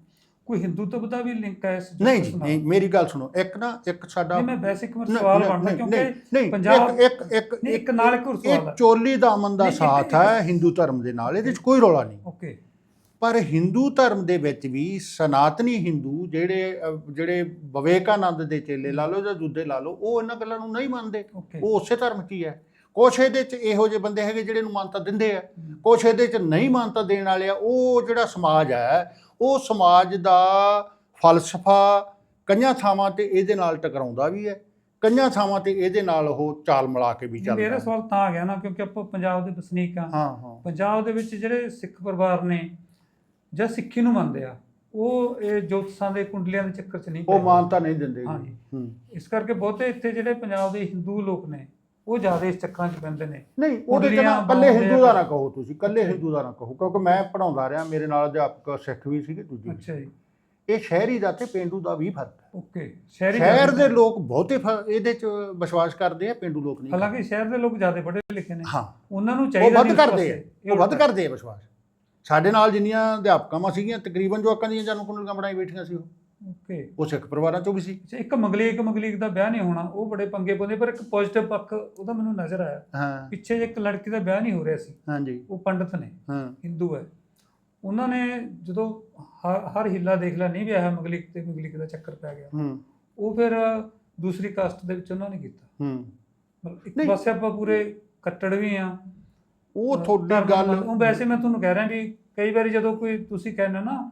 ਕੋਈ ਹਿੰਦੂਤਵ ਦਾ ਵੀ ਲਿੰਕ ਹੈ ਇਸ ਨਹੀਂ ਜੀ? ਨਹੀਂ ਮੇਰੀ ਗੱਲ ਸੁਣੋ ਇੱਕ ਨਾ ਇੱਕ ਸਾਡਾ ਨਹੀਂ ਮੈਂ ਬੇਸਿਕ ਨਹੀਂ, ਸਵਾਲ ਬਣਦਾ ਕਿਉਂਕਿ ਪੰਜਾਬ- ਇੱਕ ਇੱਕ ਇੱਕ ਨਾਲ ਇੱਕ ਹੋਰ ਸਵਾਲ ਹੈ। ਚੋਲੀ ਦਾਮਨ ਦਾ ਸਾਥ ਹੈ ਹਿੰਦੂ ਧਰਮ ਦੇ ਨਾਲ ਇਹਦੇ ਵਿੱਚ ਕੋਈ ਰੌਲਾ ਨਹੀਂ ਓਕੇ ਪਰ ਹਿੰਦੂ ਧਰਮ ਦੇ ਵਿੱਚ ਵੀ ਸਨਾਤਨੀ ਹਿੰਦੂ ਜਿਹੜੇ ਜਿਹੜੇ ਵਿਵੇਕਾਨੰਦ ਦੇ ਚੇਲੇ ਲਾ ਲਓ ਜਾਂ ਦੂਜੇ ਲਾ ਲਓ ਉਹ ਇਹਨਾਂ ਗੱਲਾਂ ਨੂੰ ਨਹੀਂ ਮੰਨਦੇ। ਉਹ ਉਸੇ ਧਰਮ 'ਚ ਹੀ ਹੈ। ਕੁਛ ਇਹਦੇ 'ਚ ਇਹੋ ਜਿਹੇ ਬੰਦੇ ਹੈਗੇ ਜਿਹੜੇ ਨੂੰ ਮਾਨਤਾ ਦਿੰਦੇ ਆ। ਕੁਛ ਇਹਦੇ 'ਚ ਨਹੀਂ ਮਾਨਤਾ ਦੇਣ ਵਾਲੇ ਆ। ਉਹ ਜਿਹੜਾ ਸਮਾਜ ਹੈ ਉਹ ਸਮਾਜ ਦਾ ਫਲਸਫਾ ਕਈਆਂ ਥਾਵਾਂ ਤੇ ਇਹਦੇ ਨਾਲ ਟਕਰਾਉਂਦਾ ਵੀ ਹੈ। ਕਈਆਂ ਥਾਵਾਂ ਤੇ ਇਹਦੇ ਨਾਲ ਉਹ ਚਾਲ ਮਿਲਾ ਕੇ ਵੀ ਚੱਲਦਾ ਮੇਰਾ। ਸਵਾਲ ਤਾਂ ਆ ਗਿਆ ਨਾ ਕਿਉਂਕਿ ਆਪਾਂ ਪੰਜਾਬ ਦੇ ਵਸਨੀਕ ਆ। ਹਾਂ ਹਾਂ। ਪੰਜਾਬ ਦੇ ਵਿੱਚ ਜਿਹੜੇ ਸਿੱਖ ਪਰਿਵਾਰ ਨੇ ਜਾਂ ਸਿੱਖੀ ਨੂੰ ਮੰਨਦੇ ਆ ਉਹ ਇਹ ਜੋਤਸਾਂ ਦੇ ਕੁੰਡਲੀਆਂ ਦੇ ਚੱਕਰ 'ਚ ਨਹੀਂ ਉਹ ਪਏ। ਮਾਨਤਾ ਨਹੀਂ ਦਿੰਦੇ ਹਾਂਜੀ। ਜੀ ਹੂੰ ਇਸ ਕਰਕੇ ਬਹੁਤੇ ਇੱਥੇ ਜਿਹੜੇ ਪੰਜਾਬ ਦੇ ਹਿੰਦੂ ਲੋਕ ਨੇ ਉਹ ਜ਼ਿਆਦਾ ਇਸ ਚੱਕਰਾਂ 'ਚ ਪੈਂਦੇ ਨੇ ਨਹੀਂ ਉਹਦੇ ਚ ਨਾ ਕੁੰਡਲੀਆਂ ਕੱਲੇ ਹਿੰਦੂ ਦਾ। ਨਾ ਕਹੋ ਤੁਸੀਂ ਕੱਲੇ। ਹਿੰਦੂ ਦਾ ਨਾ ਕਹੋ ਕਿਉਂਕਿ ਮੈਂ ਪੜਾਉਂਦਾ ਰਿਹਾ ਮੇਰੇ ਨਾਲ ਅਧਿਆਪਕ ਸਿੱਖ ਵੀ ਸੀਗੇ ਦੂਜੇ। ਅੱਛਾ ਜੀ ਇਹ ਸ਼ਹਿਰੀ ਦਾ ਤੇ ਪਿੰਡੂ ਦਾ ਵੀ ਫ਼ਰਕ ਹੈ ਓਕੇ ਸ਼ਹਿਰੀ ਸ਼ਹਿਰ ਦੇ ਲੋਕ ਬਹੁਤੇ ਫ- ਇਹਦੇ ਚ ਵਿਸ਼ਵਾਸ ਕਰਦੇ ਆ ਪਿੰਡੂ ਲੋਕ ਨਹੀਂ ਹਾਲਾਂਕਿ ਸ਼ਹਿਰ ਦੇ ਲੋਕ ਜ਼ਿਆਦਾ ਪੜ੍ਹੇ ਲਿਖੇ ਨੇ ਹਾਂ ਉਹਨਾਂ ਨੂੰ ਉਹ ਚਾਹੀਦਾ ਵੱਧ ਨਹੀਂ ਉਸ ਕਰਦੇ ਆ ਪਾਸੇ। ਇਹ ਉਹ ਵੱਧ ਉਲਟਾ। ਕਰਦੇ ਆ ਵਿਸ਼ਵਾਸ ਸਾਡੇ ਨਾਲ ਜਿੰਨੀਆਂ ਅਧਿਆਪਕਾਂ ਸੀਗੀਆਂ ਤਕਰੀਬਨ ਜੋ ਅੱਕਾਂ ਦੀਆਂ ਜਨਮ ਕੁੰਡਲੀਆਂ ਬਣਾਈ ਬੈਠੀਆਂ ਸੀ ਉਹ। ਓਕੇ ਉਹ ਸਿੱਖ ਪਰਿਵਾਰਾਂ ਚੋਂ ਵੀ ਸੀ। ਅੱਛਾ ਇੱਕ ਮੰਗਲੀਕ ਮੰਗਲੀਕ ਦਾ ਵਿਆਹ ਨਹੀਂ ਹੋਣਾ ਉਹ ਬੜੇ ਪੰਗੇ ਪਾਉਂਦੇ ਪਰ ਇੱਕ ਪੋਜ਼ਿਟਿਵ ਪੱਖ ਉਹਦਾ ਮੈਨੂੰ ਨਜ਼ਰ ਆਇਆ। ਹਾਂ। ਪਿੱਛੇ ਜੇ ਇੱਕ ਲੜਕੀ ਦਾ ਵਿਆਹ ਨਹੀਂ ਹੋ ਰਿਹਾ ਸੀ ਹਾਂਜੀ। ਉਹ ਪੰਡਤ ਨੇ ਹਾਂ। ਹਿੰਦੂ ਹੈ। ਉਹਨਾਂ ਨੇ ਜਦੋਂ ਹਰ ਹਰ ਹਿੱਲਾ ਦੇਖ ਲਿਆ ਨਹੀਂ ਵਿਆਹ ਮੰਗਲੀਕ ਤੇ ਮੰਗਲੀਕ ਦਾ ਚੱਕਰ ਪੈ ਗਿਆ। ਹੂੰ। ਉਹ ਫਿਰ ਦੂਸਰੀ ਕਾਸਟ ਦੇ ਵਿੱਚ ਉਹਨਾਂ ਨੇ ਕੀਤਾ। ਹੂੰ। ਮਤਲਬ ਇੱਕ ਨਹੀਂ। ਪਾਸੇ ਆਪਾਂ ਪੂਰੇ ਕੱਟੜ ਵੀ ਆ ਉਹ ਤੁਹਾਡੀ ਗੱਲ ਉਹ ਵੈਸੇ ਮੈਂ ਤੁਹਾਨੂੰ ਕਹਿ ਰਿਹਾ ਵੀ ਕਈ ਵਾਰੀ ਜਦੋਂ ਕੋਈ ਤੁਸੀਂ ਕਹਿੰਦੇ ਨਾ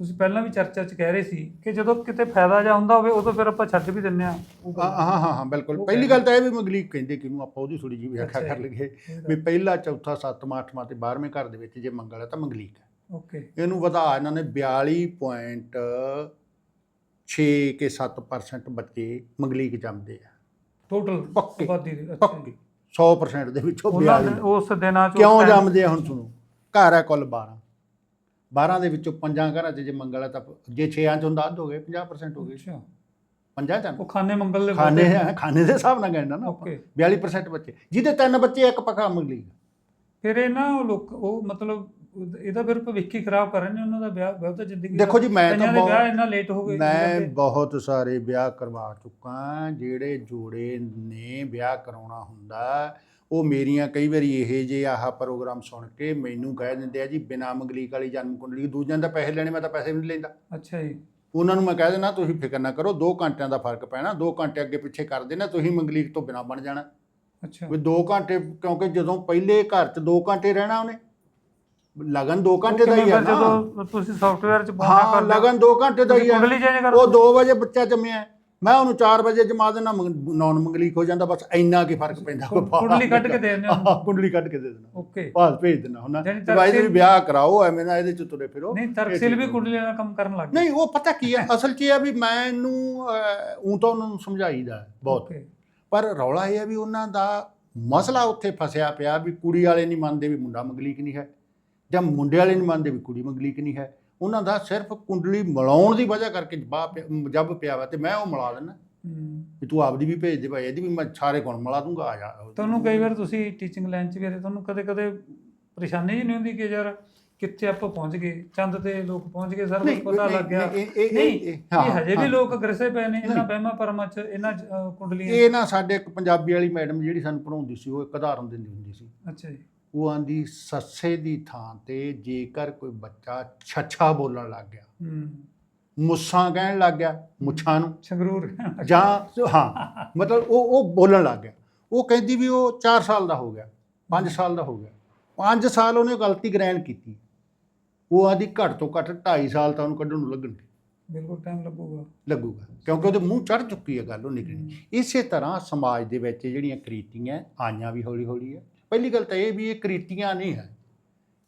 ਤੁਸੀਂ ਪਹਿਲਾਂ ਵੀ ਚਰਚਾ 'ਚ ਕਹਿ ਰਹੇ ਸੀ ਕਿ ਜਦੋਂ ਕਿਤੇ ਫਾਇਦਾ ਜਾਂ ਹੁੰਦਾ ਹੋਵੇ ਉਦੋਂ ਫਿਰ ਆਪਾਂ ਛੱਡ ਵੀ ਦਿੰਨੇ ਆ ਹਾਂ ਹਾਂ ਹਾਂ ਹਾਂ ਬਿਲਕੁਲ। ਪਹਿਲੀ ਗੱਲ ਤਾਂ ਇਹ ਵੀ ਮੰਗਲੀਕ ਕਹਿੰਦੇ ਕਿਹਨੂੰ ਆਪਾਂ ਉਹਦੀ ਥੋੜੀ ਜਿਹੀ ਵਿਆਖਿਆ ਕਰ। ਲਈਏ ਵੀ ਪਹਿਲਾ ਚੌਥਾ ਸੱਤਵਾਂ ਅੱਠਵਾਂ ਤੇ 12ਵੇਂ ਘਰ ਦੇ ਵਿੱਚ ਜੇ ਮੰਗਲ ਹੈ ਤਾਂ ਮੰਗਲੀਕ ਹੈ। ਓਕੇ। ਇਹਨੂੰ ਵਧਾ ਇਹਨਾਂ ਨੇ 42.6 ਕੇ 7% ਬੱਚੇ ਮੰਗਲੀਕ ਜੰਮਦੇ ਆ। ਟੋਟਲ ਪੱਕੇ, ਆਬਾਦੀ ਦੇ ਅੱਛਾ ਜੀ। ਪੱਕੇ। 100% ਦੇ ਵਿੱਚੋਂ ਉਹਨਾਂ 42 ਨੇ ਉਸ ਦਿਨਾਂ 'ਚ ਕਿਉਂ ਜੰਮਦੇ ਆ ਹੁਣ ਸੁਣੋ ਘਰ ਹੈ ਕੁੱਲ 12 12 ਦੇ ਵਿੱਚੋਂ ਪੰਜਾਂ ਘਰਾਂ 'ਚ ਜੇ ਮੰਗਲ ਹੈ ਤਾਂ ਜੇ 6ਾਂ 'ਚੋਂ ਦੱਸ ਹੋ ਗਏ 50% ਹੋ ਗਏ। ਅੱਛਾ। ਪੰਜਾਂ 'ਚ ਉਹ ਖਾਨੇ ਮੰਗਲ ਦੇ ਹੈ ਖਾਣੇ ਦੇ ਹਿਸਾਬ ਨਾਲ ਗਣਨਾ ਨਾ ਆਪਾਂ। ਓਕੇ 42% ਬੱਚੇ। ਜਿਹਦੇ ਤਿੰਨ ਬੱਚੇ ਇੱਕ ਪੱਕਾ ਮੰਗਲੀਕ ਫਿਰ ਇਹ ਨਾ ਉਹ ਲੋਕ ਉਹ ਮਤਲਬ ਇਹਦਾ ਫਿਰ ਭਵਿੱਖ ਹੀ ਖਰਾਬ ਕਰ ਰਹੇ ਨੇ ਉਹਨਾਂ ਦਾ ਵਿਆਹ ਵਿਆਹ ਤਾਂ ਜ਼ਿੰਦਗੀ ਦਾ- ਦੇਖੋ ਜੀ ਮੈਂ ਤਾਂ ਕਈਆਂ ਦੇ ਵਿਆਹ ਬਹੁਤ ਇੰਨਾ ਲੇਟ ਹੋ ਗਏ ਮੈਂ। ਬਹੁਤ ਸਾਰੇ ਵਿਆਹ ਕਰਵਾ ਚੁੱਕਾ ਜਿਹੜੇ ਜੋੜੇ ਨੇ ਵਿਆਹ ਕਰਾਉਣਾ ਹੁੰਦਾ ਉਹ ਮੇਰੀਆਂ ਕਈ ਵਾਰੀ ਇਹ ਜੇ ਆਹ ਪ੍ਰੋਗਰਾਮ ਸੁਣ ਕੇ ਮੈਨੂੰ ਕਹਿ ਦਿੰਦੇ ਆ ਜੀ ਬਿਨਾ ਮੰਗਲੀਕ ਵਾਲੀ ਜਨਮ ਕੁੰਡਲੀ ਦੂਜਿਆਂ ਦਾ ਪੈਸੇ ਲੈਣੇ ਮੈਂ ਤਾਂ ਪੈਸੇ ਵੀ ਨਹੀਂ ਲੈਂਦਾ। ਅੱਛਾ ਜੀ। ਉਹਨਾਂ ਨੂੰ ਮੈਂ ਕਹਿ ਦੇਣਾ ਤੁਸੀਂ ਫਿਕਰ ਨਾ ਕਰੋ 2 ਘੰਟਿਆਂ ਦਾ ਫ਼ਰਕ ਪੈਣਾ 2 ਘੰਟੇ ਅੱਗੇ ਪਿੱਛੇ ਕਰ ਦੇਣਾ ਤੁਸੀਂ ਮੰਗਲੀਕ ਤੋਂ ਬਿਨਾ ਬਣ ਜਾਣਾ। ਅੱਛਾ। ਵੀ 2 ਘੰਟੇ ਕਿਉਂਕਿ ਜਦੋਂ ਪਹਿਲੇ ਘਰ 'ਚ 2 ਘੰਟੇ ਰਹਿਣਾ ਉਹਨੇ ਲਗਨ 2 ਘੰਟੇ ਦਾ ਹੀ ਆ ਨਾ। ਜਦੋਂ ਤੁਸੀਂ ਸੌਫਟਵੇਅਰ 'ਚ ਪਾਉਣਾ ਹਾਂ ਕਰਦੇ ਹੋ, ਲਗਨ 2 ਘੰਟੇ ਦਾ ਹੀ ਕੁੰਡਲੀ ਚੇਂਜ ਕਰ ਉਹ 2 ਵਜੇ ਬੱਚਾ ਜੰਮਿਆ ਮੈਂ ਉਹਨੂੰ 4 ਵਜੇ ਜਮਾ ਦੇਣਾ ਨੌਨ ਮੰਗਲੀਕ ਹੋ ਜਾਂਦਾ ਬਸ ਇੰਨਾ ਕੀ ਫ਼ਰਕ ਪੈਂਦਾ। ਕੁੰਡਲੀ ਕੱਢ ਕੇ ਦੇ ਦਿੰਦੇ ਹੋ? ਹਾਂ, ਕੁੰਡਲੀ ਕੱਢ ਕੇ ਦੇ ਦੇਣਾ ਓਕੇ। ਬਾਅਦ ਭੇਜ ਦੇਣਾ ਤੁਸੀਂ ਤਰਕਸ਼ੀਲ- ਵਿਆਹ ਕਰਾਓ ਐਵੇਂ ਨਾ ਇਹਦੇ ਚ ਤੁਰੇ ਫਿਰੋ। ਨਹੀਂ ਤਰਕਸੀਲ ਵੀ ਹੈ। ਕੁੰਡਲੀ ਦਾ ਕੰਮ ਕਰਨ ਲੱਗ ਨਹੀਂ ਉਹ ਪਤਾ ਕੀ ਹੈ ਅਸਲ 'ਚ ਇਹ ਆ ਵੀ ਮੈਨੂੰ ਉਹ ਤਾਂ ਉਹਨਾਂ ਨੂੰ ਸਮਝਾਈਦਾ ਹੈ ਬਹੁਤ। ਪਰ ਰੌਲਾ ਇਹ ਹੈ ਵੀ ਉਹਨਾਂ ਦਾ ਮਸਲਾ ਉੱਥੇ ਫਸਿਆ ਪਿਆ ਵੀ ਕੁੜੀ ਵਾਲੇ ਨਹੀਂ ਮੰਨਦੇ ਵੀ ਮੁੰਡਾ ਮੰਗਲੀਕ ਨਹੀਂ ਹੈ। ਜਾਂ ਮੁੰਡੇ ਵਾਲੇ ਨਹੀਂ ਮੰਨਦੇ ਵੀ ਕੁੜੀ ਮੰਗਲੀਕ ਨਹੀਂ ਹੈ ਉਹਨਾਂ ਦਾ ਸਿਰਫ ਕੁੰਡਲੀ ਮਿਲਾਉਣ ਦੀ ਵਜ੍ਹਾ ਕਰਕੇ ਜਵਾਬ ਜੱਬ ਪਿਆ ਵਾ ਤੇ ਮੈਂ ਉਹ ਮਿਲਾ ਲੈਣਾ ਵੀ ਤੂੰ ਆਪਦੀ ਵੀ ਭੇਜ ਦੇ ਭਾਈ ਇਹਦੀ ਵੀ ਮੈਂ ਸਾਰੇ ਗੁਣ ਮਿਲਾ ਦੂੰਗਾ ਆ ਜਾ ਤੁਹਾਨੂੰ ਕਈ ਵਾਰ ਤੁਸੀਂ ਟੀਚਿੰਗ ਲਾਈਨ 'ਚ ਵੀ ਰਹੇ ਤੁਹਾਨੂੰ ਕਦੇ ਕਦੇ ਪਰੇਸ਼ਾਨੀ ਜੀ ਨਹੀਂ ਹੁੰਦੀ ਕਿ ਯਾਰ ਕਿੱਥੇ ਆਪਾਂ ਪਹੁੰਚ ਗਏ ਚੰਦ ਤੇ ਲੋਕ ਪਹੁੰਚ ਗਏ ਸਾਰਾ ਕੁਝ ਪਤਾ ਲੱਗ ਗਿਆ ਨਹੀਂ, ਇਹ- ਹਜੇ ਵੀ। ਲੋਕ ਗਰਸੇ ਪਏ ਨੇ ਇਹਨਾਂ। ਵਹਿਮਾਂ ਪਰਮਾਂ 'ਚ ਇਹਨਾਂ ਕੁੰਡਲੀਆਂ। ਇਹ ਨਾ ਸਾਡੇ ਇੱਕ ਪੰਜਾਬੀ ਵਾਲੀ ਮੈਡਮ ਜਿਹੜੀ ਸਾਨੂੰ ਪੜਾਉਂਦੀ ਸੀ ਉਹ ਇੱਕ ਉਦਾਹਰਨ ਦਿੰਦੀ ਹੁੰਦੀ ਸੀ ਅੱਛਾ ਜੀ ਉਹ ਆਂਦੀ ਸੱਸੇ ਦੀ ਥਾਂ ਤੇ ਜੇਕਰ ਕੋਈ ਬੱਚਾ ਛੱਛਾ ਬੋਲਣ ਲੱਗ ਗਿਆ ਮੁੱਛਾਂ ਕਹਿਣ ਲੱਗ ਗਿਆ ਮੁੱਛਾਂ ਨੂੰ। ਸੰਗਰੂਰ ਜਾਂ ਹਾਂ ਮਤਲਬ ਉਹ ਉਹ ਬੋਲਣ ਲੱਗ ਗਿਆ। ਉਹ ਕਹਿੰਦੀ ਵੀ ਉਹ 4 ਸਾਲ ਦਾ ਹੋ ਗਿਆ 5 ਸਾਲ ਦਾ ਹੋ ਗਿਆ। 5 ਸਾਲ ਉਹਨੇ ਗਲਤੀ ਗ੍ਰਹਿਣ ਕੀਤੀ। ਉਹ ਆਦੀ ਘੱਟ ਤੋਂ ਘੱਟ 2.5 ਸਾਲ ਤਾਂ ਉਹਨੂੰ ਕੱਢਣ ਨੂੰ ਲੱਗਣਗੇ। ਬਿਲਕੁਲ ਟਾਈਮ ਲੱਗੂਗਾ। ਲੱਗੂਗਾ ਕਿਉਂਕਿ ਉਹਦੇ ਮੂੰਹ ਚੜ ਚੁੱਕੀ ਹੈ ਗੱਲ ਉਹ ਨਿਕਲਣੀ ਇਸੇ ਤਰ੍ਹਾਂ ਸਮਾਜ ਦੇ ਵਿੱਚ ਜਿਹੜੀਆਂ ਕ੍ਰੀਤੀਆਂ ਆਈਆਂ ਵੀ ਹੌਲੀ ਹੌਲੀ ਹੈ ਪਹਿਲੀ ਗੱਲ ਤਾਂ ਇਹ ਵੀ ਇਹ ਕ੍ਰੀਤੀਆਂ ਨਹੀਂ ਹੈ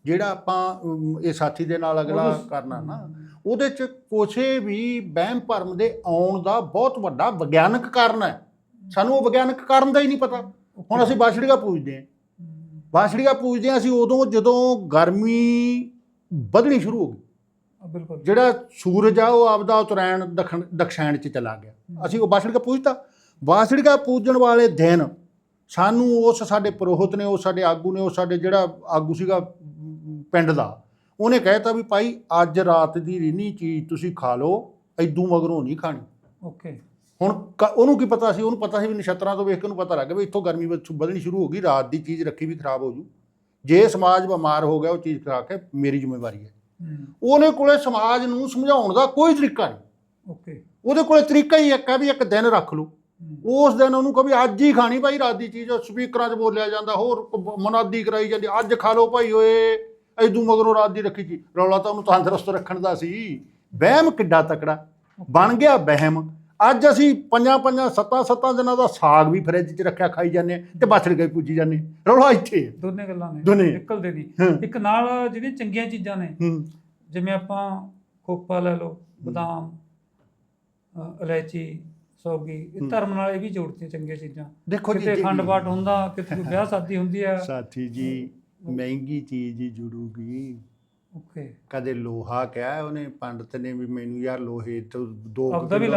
ਜਿਹੜਾ ਆਪਾਂ ਇਹ ਸਾਥੀ ਦੇ ਨਾਲ ਅਗਲਾ ਕਰਨਾ ਨਾ ਉਹਦੇ ਚ ਕੋਸ਼ੇ ਵੀ ਵਹਿਮ ਭਰਮ ਦੇ ਆਉਣ ਦਾ ਬਹੁਤ ਵੱਡਾ ਵਿਗਿਆਨਕ ਕਾਰਨ ਹੈ। ਸਾਨੂੰ ਉਹ ਵਿਗਿਆਨਕ ਕਾਰਨ ਦਾ ਹੀ ਨਹੀਂ ਪਤਾ। ਹੁਣ ਅਸੀਂ ਬਾਛੜੀਆਂ ਪੂਜਦੇ ਹਾਂ। ਬਾਛੜੀਆਂ ਪੂਜਦੇ ਹਾਂ ਅਸੀਂ ਉਦੋਂ ਜਦੋਂ ਗਰਮੀ ਵਧਣੀ ਸ਼ੁਰੂ ਹੋ ਗਈ। ਬਿਲਕੁਲ। ਜਿਹੜਾ ਸੂਰਜ ਆ ਉਹ ਆਪਦਾ ਉਤਰਾਇਣ ਦੱਖਣ ਦਖਸ਼ਾਇਣ ਚ ਚਲਾ ਗਿਆ। ਅਸੀਂ ਉਹ ਬਾਛੜੀਕਾ ਪੂਜਤਾ। ਬਾਛੜੀਕਾ ਪੂਜਣ ਵਾਲੇ ਦਿਨ ਸਾਨੂੰ ਉਸ ਸਾਡੇ ਪੁਰੋਹਿਤ ਨੇ ਉਹ ਸਾਡੇ ਆਗੂ ਨੇ ਉਹ ਸਾਡੇ ਜਿਹੜਾ ਆਗੂ ਸੀਗਾ ਪਿੰਡ ਦਾ ਉਹਨੇ ਕਹਿਤਾ ਵੀ ਭਾਈ ਅੱਜ ਰਾਤ ਦੀ ਰਿੰਨੀ ਚੀਜ਼ ਤੁਸੀਂ ਖਾ ਲਓ ਐਦੂ ਮਗਰੋਂ ਨਹੀਂ ਖਾਣੀ। ਓਕੇ। ਹੁਣ ਉਹਨੂੰ ਕੀ ਪਤਾ ਸੀ? ਉਹਨੂੰ ਪਤਾ ਸੀ ਵੀ ਨਛੱਤਰਾਂ ਤੋਂ ਵੇਖ ਕੇ ਉਹਨੂੰ ਪਤਾ ਲੱਗ ਗਿਆ ਵੀ ਇੱਥੋਂ ਗਰਮੀ ਵਧ- ਵਧਣੀ ਸ਼ੁਰੂ ਹੋ ਗਈ ਰਾਤ ਦੀ ਚੀਜ਼ ਰੱਖੀ ਵੀ ਖਰਾਬ ਹੋ ਜੂ ਜੇ ਸਮਾਜ ਬਿਮਾਰ ਹੋ ਗਿਆ ਉਹ ਚੀਜ਼ ਖਾ ਕੇ ਮੇਰੀ ਜ਼ਿੰਮੇਵਾਰੀ ਹੈ। ਉਹਨੇ ਕੋਲੇ ਸਮਾਜ ਨੂੰ ਸਮਝਾਉਣ ਦਾ ਕੋਈ ਤਰੀਕਾ ਨਹੀਂ। ਓਕੇ। ਉਹਦੇ ਕੋਲੇ ਤਰੀਕਾ ਹੀ ਇੱਕ ਹੈ ਵੀ ਇੱਕ ਦਿਨ ਰੱਖ ਲਓ। ਉਸ ਦਿਨ ਉਹਨੂੰ ਕਹੋ ਵੀ ਅੱਜ ਹੀ ਖਾਣੀ ਭਾਈ ਰਾਤ ਦੀ ਚੀਜ਼ ਸਪੀਕਰਾਂ 'ਚ ਬੋਲਿਆ ਜਾਂਦਾ ਹੋਰ ਮਨਾਦੀ ਕਰਾਈ ਜਾਂਦੀ ਅੱਜ ਖਾ ਲਓ ਭਾਈ ਓਏ। ਐਦੂ ਮਗਰੋਂ ਰਾਤ ਦੀ ਰੱਖੀ ਚੀ ਰੌਲਾ ਤਾਂ ਉਹਨੂੰ ਤੰਦਰੁਸਤ ਰੱਖਣ ਦਾ ਸੀ। ਵਹਿਮ ਕਿੱਡਾ ਤਕੜਾ। ਬਣ ਗਿਆ ਵਹਿਮ। ਅੱਜ ਅਸੀਂ ਪੰਜਾਂ ਪੰਜਾਂ ਸੱਤਾਂ ਸੱਤਾਂ ਦਿਨਾਂ ਦਾ ਸਾਗ ਵੀ ਫਰਿੱਜ 'ਚ ਰੱਖਿਆ ਖਾਈ ਜਾਂਦੇ ਤੇ ਬਛੜ ਗਏ ਪੂਜੀ ਜਾਂਦੇ। ਰੌਲਾ ਇੱਥੇ। ਦੋਨੇ ਗੱਲਾਂ ਨੇ। ਦੋਨੇ। ਨਿਕਲਦੇ ਦੀ। ਇੱਕ ਨਾਲ ਜਿਹੜੀਆਂ ਚੰਗੀਆਂ ਚੀਜ਼ਾਂ ਨੇ ਜਿਵੇਂ ਆਪਾਂ ਖੋਪਾ ਲੈ ਲਓ ਬਦਾਮ ਇਲਾਇਚੀ ਸੌਗੀ। ਇਹ। ਧਰਮ ਨਾਲ ਇਹ ਵੀ ਜੋੜਤੀਆਂ ਚੰਗੀਆਂ ਚੀਜ਼ਾਂ। ਦੇਖੋ ਜੀ ਕਿਤੇ ਖੰਡ ਪਾਠ ਹੁੰਦਾ ਕਿਤੇ ਕੋਈ ਵਿਆਹ ਸ਼ਾਦੀ ਹੁੰਦੀ ਆ। ਸਾਥੀ ਜੀ ਮਹਿੰਗੀ ਚੀਜ਼ ਹੀ ਜੁੜੂਗੀ। ਓਕੇ। ਕਦੇ ਲੋਹਾ ਕਿਹਾ ਉਹਨੇ ਪੰਡਤ ਨੇ ਵੀ ਮੈਨੂੰ ਯਾਰ ਲੋਹੇ ਤੋਂ ਦੋ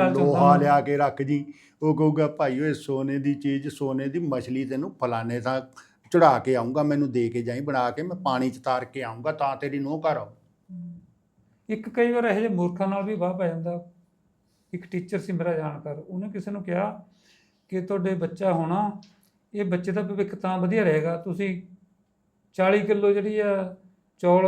ਲੋਹਾ। ਲਿਆ ਕੇ ਰੱਖ ਜੀ। ਉਹ ਕਹੂਗਾ ਭਾਈ ਓਏ ਸੋਨੇ ਦੀ ਚੀਜ਼ ਸੋਨੇ ਦੀ ਮਛਲੀ ਤੈਨੂੰ ਫਲਾਣੇ ਥਾਂ ਚੜਾ ਕੇ ਆਉਂਗਾ ਮੈਨੂੰ ਦੇ ਕੇ ਜਾਈ ਬਣਾ ਕੇ ਮੈਂ ਪਾਣੀ ਚ ਤਾਰ ਕੇ ਆਉਂਗਾ ਤਾਂ ਤੇਰੀ ਨੋਹ ਆਉ ਇੱਕ ਕਈ ਵਾਰ ਇਹੋ ਜਿਹੇ ਮੂਰਖਾਂ ਨਾਲ ਵੀ ਵਾਹ ਪੈ ਜਾਂਦਾ। ਇੱਕ ਟੀਚਰ ਸੀ ਮੇਰਾ ਜਾਣਕਾਰ, ਉਹਨੇ ਕਿਸੇ ਨੂੰ ਕਿਹਾ ਕਿ ਤੁਹਾਡੇ ਬੱਚਾ ਹੋਣਾ, ਇਹ ਬੱਚੇ ਦਾ ਭਵਿੱਖ ਤਾਂ ਵਧੀਆ ਰਹੇਗਾ, ਤੁਸੀਂ 40 ਕਿਲੋ ਜਿਹੜੀ ਆ ਚੌਲ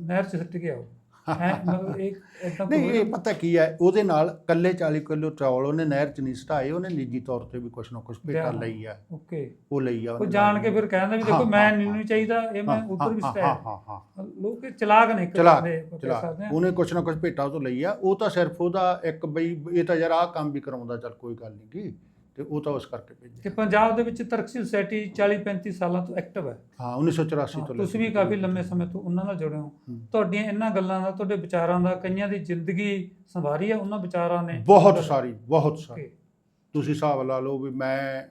ਨਹਿਰ 'ਚ ਸੁੱਟ ਕੇ ਆਓ। ਹੈ ਮਤਲਬ ਇਹ ਇਦਾਂ ਨਹੀਂ ਇਹ ਪਤਾ ਕੀ ਹੈ ਉਹਦੇ ਨਾਲ ਕੱਲੇ 40 ਕਿਲੋ ਚੌਲ ਉਹਨੇ ਨਹਿਰ ਚ ਨਹੀਂ ਸਟਾਏ ਉਹਨੇ ਨਿੱਜੀ ਤੌਰ ਤੇ ਵੀ ਕੁਛ ਨਾ ਕੁਛ ਭੇਟਾ। ਲਈ ਆ। ਓਕੇ। ਉਹ ਲਈ ਆ ਉਹ ਉਹਨੇ ਜਾਣ। ਕੇ ਫਿਰ ਕਹਿੰਦਾ ਵੀ ਹਾਂ, ਦੇਖੋ ਮੈਂ ਹਾਂ, ਨਹੀਂ ਨਹੀਂ ਚਾਹੀਦਾ ਇਹ ਮੈਂ ਹਾਂ, ਉਧਰ ਵੀ ਹਾਂ, ਹਾਂ ਹਾਂ ਹਾਂ। ਲੋਕ ਚਲਾਕ ਨੇ ਇੱਕ ਚਲਾਕ, ਤਰ੍ਹਾਂ ਦੇ ਆਪਾਂ ਕਹਿ ਚਲਾ ਸਕਦੇ ਹਾਂ। ਉਹਨੇ ਕੁਛ ਨਾ ਕੁਛ ਭੇਟਾ ਤੋਂ ਲਈ ਆ। ਉਹ ਤਾਂ ਸਿਰਫ ਉਹਦਾ ਇੱਕ ਬਈ ਇਹ ਤਾਂ ਯਾਰ ਆਹ ਕੰਮ ਵੀ ਕਰਾਉਂਦਾ ਚੱਲ ਕੋਈ ਗੱਲ ਨਹੀਂ ਗੀ ਤੇ ਉਹ ਤਾਂ ਉਸ ਕਰਕੇ ਭੇਜਿਆ। ਪੰਜਾਬ ਦੇ ਵਿੱਚ ਤਰਕਸ਼ੀਲ ਸੁਸਾਇਟੀ 40 35 ਸਾਲਾਂ ਤੋਂ ਐਕਟਿਵ ਹੈ। ਹਾਂ 1984 ਹਾਂ, ਤੋਂ ਤੁਸੀਂ ਵੀ ਕਾਫੀ ਲੰਮੇ ਸਮੇਂ ਤੋਂ ਉਹਨਾਂ ਨਾਲ ਜੁੜੇ ਹੋ। ਤੁਹਾਡੀਆਂ ਇਹਨਾਂ ਗੱਲਾਂ ਦਾ ਤੁਹਾਡੇ ਵਿਚਾਰਾਂ ਦਾ ਕਈਆਂ ਦੀ ਜ਼ਿੰਦਗੀ ਸੰਭਾਰੀ ਹੈ ਉਹਨਾਂ ਵਿਚਾਰਾਂ ਨੇ? ਬਹੁਤ ਸਾਰੀ ਬਹੁਤ ਸਾਰੀ। ਤੁਸੀਂ ਹਿਸਾਬ ਲਾ ਲਓ ਵੀ ਮੈਂ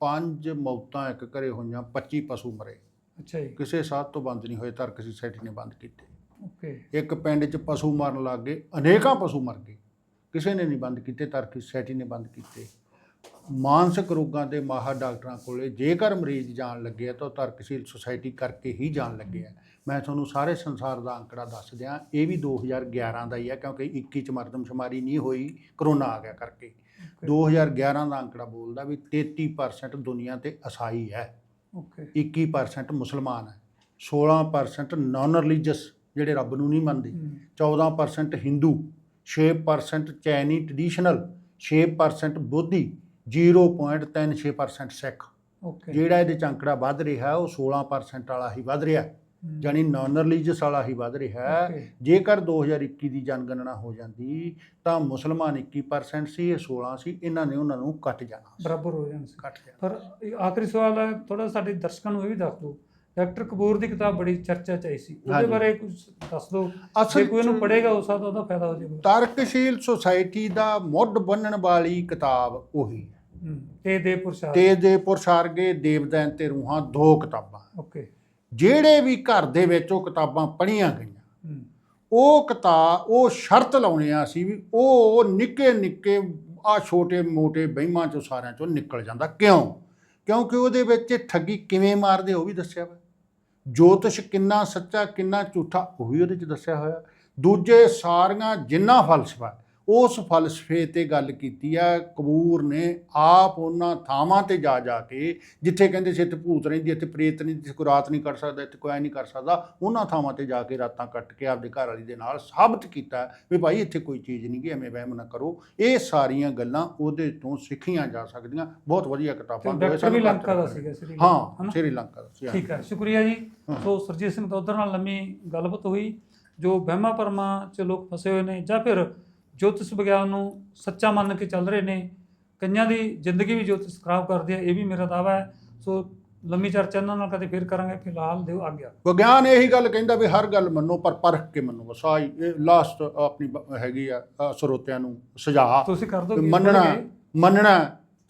ਪੰਜ ਮੌਤਾਂ ਇੱਕ ਘਰੇ ਹੋਈਆਂ 25 ਪਸ਼ੂ ਮਰੇ। ਅੱਛਾ ਜੀ। ਕਿਸੇ ਸਾਥ ਤੋਂ ਬੰਦ ਨਹੀਂ ਹੋਏ ਤਰਕ ਸੋਸਾਇਟੀ ਨੇ ਬੰਦ ਕੀਤੇ। ਓਕੇ। ਇੱਕ ਪਿੰਡ 'ਚ ਪਸ਼ੂ ਮਰਨ ਲੱਗ ਗਏ ਅਨੇਕਾਂ ਪਸ਼ੂ ਮਰ ਗਏ। ਕਿਸੇ ਨੇ ਨਹੀਂ ਬੰਦ ਕੀਤੇ ਤਰਕ ਸੋਸਾਇਟੀ ਨੇ ਬੰਦ ਕੀਤੇ। ਮਾਨਸਿਕ ਰੋਗਾਂ ਦੇ ਮਾਹਰ ਡਾਕਟਰਾਂ ਕੋਲੇ ਜੇਕਰ ਮਰੀਜ਼ ਜਾਣ ਲੱਗੇ ਆ ਤਾਂ ਉਹ ਤਰਕਸ਼ੀਲ ਸੁਸਾਇਟੀ ਕਰਕੇ ਹੀ ਜਾਣ ਲੱਗੇ ਆ। ਮੈਂ ਤੁਹਾਨੂੰ ਸਾਰੇ ਸੰਸਾਰ ਦਾ ਅੰਕੜਾ ਦੱਸ ਦਿਆਂ ਇਹ ਵੀ 2011 ਦਾ ਹੀ ਹੈ ਕਿਉਂਕਿ 21 ਚ ਮਰਦਮਸ਼ੁਮਾਰੀ ਨਹੀਂ ਹੋਈ ਕਰੋਨਾ ਆ ਗਿਆ ਕਰਕੇ। 2011 ਦਾ ਅੰਕੜਾ ਬੋਲਦਾ ਵੀ 33% ਦੁਨੀਆ ਤੇ ਈਸਾਈ ਹੈ। ਓਕੇ 21% ਮੁਸਲਮਾਨ ਹੈ। 16% ਨਾਨ ਰਿਲੀਜੀਅਸ ਜਿਹੜੇ ਰੱਬ ਨੂੰ ਨਹੀਂ ਮੰਨਦੇ। ਹੂੰ, 14% ਹਿੰਦੂ 6% ਚੈਨੀ ਟ੍ਰੈਡੀਸ਼ਨਲ 6% ਬੋਧੀ 0.36% ਸਿੱਖ। ਓਕੇ ਜਿਹੜਾ ਇਹਦੇ ਚ ਅੰਕੜਾ ਵੱਧ ਰਿਹਾ ਉਹ 16% ਵਾਲਾ ਹੀ ਵੱਧ ਰਿਹਾ। ਜਾਨੀ ਨਾਨ ਰਿਲੀਜੀਅਸ ਵਾਲਾ ਹੀ ਵੱਧ ਰਿਹਾ। ਜੇਕਰ 2021 ਦੀ ਜਨਗਣਨਾ ਹੋ ਜਾਂਦੀ ਤਾਂ ਮੁਸਲਮਾਨ 21% ਸੀ ਇਹ 16 ਸੀ ਇਹਨਾਂ ਨੇ ਉਹਨਾਂ ਨੂੰ ਕੱਟ ਜਾਣਾ ਬਰਾਬਰ ਹੋ ਜਾਣ ਸੀ। ਕੱਟ ਜਾਣਾ ਪਰ ਆਖਰੀ ਸਵਾਲ ਹੈ ਥੋੜਾ ਸਾਡੇ ਦਰਸ਼ਕਾਂ ਨੂੰ ਇਹ ਵੀ ਦੱਸ ਦਿਓ ਡਾਕਟਰ ਕਪੂਰ ਦੀ ਕਿਤਾਬ ਬੜੀ ਚਰਚਾ ਚ ਆਈ ਸੀ। ਉਹਦੇ। ਬਾਰੇ ਕੁਝ ਦੱਸ ਦਿਓ। ਜੇ ਅਸਲ ਕੋਈ ਇਹਨੂੰ ਚ- ਪੜ੍ਹੇਗਾ ਉਸ ਦਾ ਉਹਦਾ ਫਾਇਦਾ ਹੋ ਜਾਏਗਾ ਤਰਕਸ਼ੀਲ ਸੁਸਾਇਟੀ ਦਾ ਮੁੱਢ ਬੰਨਣ ਵਾਲੀ ਕਿਤਾਬ ਉਹੀ ਹੈ। ਤੇ ਦੇ ਪੁਰਸ਼ਾਰ ਤੇ ਦੇ ਪੁਰਸ਼ਾਰਗੇ ਦੇਵਦੈਨ ਤੇ ਰੂਹਾਂ ਦੋ ਕਿਤਾਬਾਂ। ਓਕੇ। ਜਿਹੜੇ ਵੀ ਘਰ ਦੇ ਵਿੱਚ ਉਹ ਕਿਤਾਬਾਂ ਪੜ੍ਹੀਆਂ ਗਈਆਂ। ਉਹ ਕਿਤਾਬ ਉਹ ਸ਼ਰਤ ਲਾਉਣੇ ਆ ਸੀ ਵੀ ਉਹ ਨਿੱਕੇ ਨਿੱਕੇ ਆ ਛੋਟੇ ਮੋਟੇ ਬਹਿਮਾਂ ਚੋਂ ਸਾਰਿਆਂ ਚੋਂ ਨਿਕਲ ਜਾਂਦਾ। ਕਿਉਂ? ਕਿਉਂਕਿ ਉਹਦੇ ਵਿੱਚ ਠੱਗੀ ਕਿਵੇਂ ਮਾਰਦੇ ਉਹ ਵੀ ਦੱਸਿਆ ਵਾ। ਜੋਤਿਸ਼ ਕਿੰਨਾ ਸੱਚਾ, ਕਿੰਨਾ ਝੂਠਾ, ਉਹ ਵੀ ਉਹਦੇ ਚ ਦੱਸਿਆ ਹੋਇਆ। ਦੂਜੇ ਸਾਰੀਆਂ ਜਿੰਨਾ ਫਲਸਫਾ ਉਸ ਫਲਸਫੇ ਤੇ ਗੱਲ ਕੀਤੀ ਆ ਕਬੂਰ ਨੇ ਆਪ ਉਹਨਾਂ ਥਾਵਾਂ ਤੇ ਜਾ ਜਾ ਕੇ ਜਿੱਥੇ ਕਹਿੰਦੇ ਸੀ ਇੱਥੇ ਭੂਤ ਰਹਿੰਦੀ ਇੱਥੇ ਪ੍ਰੇਤ ਨਹੀਂ ਇੱਥੇ ਕੋਈ ਰਾਤ ਨਹੀਂ ਕੱਟ ਸਕਦਾ ਇੱਥੇ ਕੋਈ ਨਹੀਂ ਕਰ ਸਕਦਾ ਉਹਨਾਂ ਥਾਵਾਂ ਤੇ ਜਾ ਕੇ ਰਾਤਾਂ ਕੱਟ ਕੇ ਆਪਦੇ ਘਰ ਵਾਲੀ ਦੇ ਨਾਲ ਸਾਬਤ ਕੀਤਾ ਵੀ ਭਾਈ ਇੱਥੇ ਕੋਈ ਚੀਜ਼ ਨਹੀਂ ਗੀ ਐਵੇਂ ਵਹਿਮ ਨਾ ਕਰੋ। ਇਹ ਸਾਰੀਆਂ ਗੱਲਾਂ ਉਹਦੇ ਤੋਂ ਸਿੱਖੀਆਂ ਜਾ ਸਕਦੀਆਂ। ਬਹੁਤ ਵਧੀਆ ਕਿਤਾਬਾਂ ਤੇ ਦੋਏ ਡਾਕਟਰ ਵੀ ਸਾਨੂੰ ਲੰਕਾ ਦਾ ਸੀਗਾ ਸ੍ਰੀ ਹਾਂ। ਸ੍ਰੀਲੰਕਾ ਦਾ ਸੀ ਹਾਂ। ਠੀਕ ਹੈ ਸ਼ੁਕਰੀਆ ਜੀ। ਸੋ ਸਰਜੀਤ ਸਿੰਘ ਦੋਦਰ ਨਾਲ ਲੰਮੀ ਗੱਲਬਾਤ ਹੋਈ ਜੋ ਵਹਿਮਾਂ ਭਰਮਾਂ 'ਚ ਲੋਕ ਫਸੇ ਹੋਏ ਨੇ ਜਾਂ ਫਿਰ ਜੋਤਿਸ਼ ਵਿਗਿਆਨ ਨੂੰ ਸੱਚਾ ਮੰਨ ਕੇ ਚੱਲ ਰਹੇ ਨੇ। ਕਈਆਂ ਦੀ ਜ਼ਿੰਦਗੀ ਵੀ ਜੋਤਿਸ਼ ਖਰਾਬ ਕਰਦੀ ਹੈ ਇਹ ਵੀ ਮੇਰਾ ਦਾਵਾ ਹੈ। ਸੋ ਲੰਮੀ ਚਰਚਾ ਇਹਨਾਂ ਨਾਲ ਕਦੇ ਫਿਰ ਕਰਾਂਗੇ ਫਿਲਹਾਲ ਦਿਓ ਆਗਿਆ ਵਿਗਿਆਨ ਇਹੀ ਗੱਲ ਕਹਿੰਦਾ ਵੀ ਹਰ ਗੱਲ ਮੰਨੋ ਪਰ ਪਰਖ ਕੇ ਮੰਨੋ। ਬਸ ਆਹੀ ਇਹ ਲਾਸਟ ਆਪਣੀ ਬ- ਹੈਗੀ ਆ ਅ, ਸਰੋਤਿਆਂ ਨੂੰ ਸੁਝਾਅ ਤੁਸੀਂ ਕਰ ਦਿਓ ਮੰਨਣਾ ਮੰਨਣਾ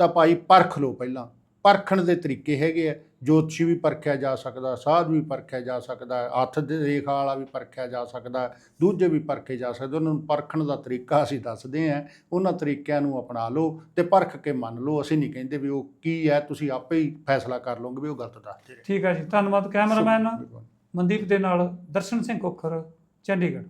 ਤਾਂ ਭਾਈ ਪਰਖ ਲਓ ਪਹਿਲਾਂ। ਪਰਖਣ ਦੇ ਤਰੀਕੇ ਹੈਗੇ ਆ। ਜੋਤਸ਼ੀ ਵੀ ਪਰਖਿਆ ਜਾ ਸਕਦਾ ਸਾਧ ਵੀ ਪਰਖਿਆ ਜਾ ਸਕਦਾ ਹੱਥ ਦੇ ਰੇਖਾ ਵਾਲਾ ਵੀ ਪਰਖਿਆ ਜਾ ਸਕਦਾ ਦੂਜੇ ਵੀ ਪਰਖੇ ਜਾ ਸਕਦੇ। ਉਹਨਾਂ ਨੂੰ ਪਰਖਣ ਦਾ ਤਰੀਕਾ ਅਸੀਂ ਦੱਸਦੇ ਹਾਂ। ਉਹਨਾਂ ਤਰੀਕਿਆਂ ਨੂੰ ਅਪਣਾ ਲਓ ਤੇ ਪਰਖ ਕੇ ਮੰਨ ਲਓ। ਅਸੀਂ ਨਹੀਂ ਕਹਿੰਦੇ ਵੀ ਉਹ ਕੀ ਹੈ ਤੁਸੀਂ ਆਪੇ ਹੀ ਫੈਸਲਾ ਕਰ ਲਓਗੇ ਵੀ ਉਹ ਗਲਤ ਦੱਸਦੇ ਠੀਕ ਹੈ ਜੀ। ਧੰਨਵਾਦ ਕੈਮਰਾਮੈਨ ਮਨਦੀਪ ਦੇ ਨਾਲ ਦਰਸ਼ਨ ਸਿੰਘ ਖੋਖਰ ਚੰਡੀਗੜ੍ਹ।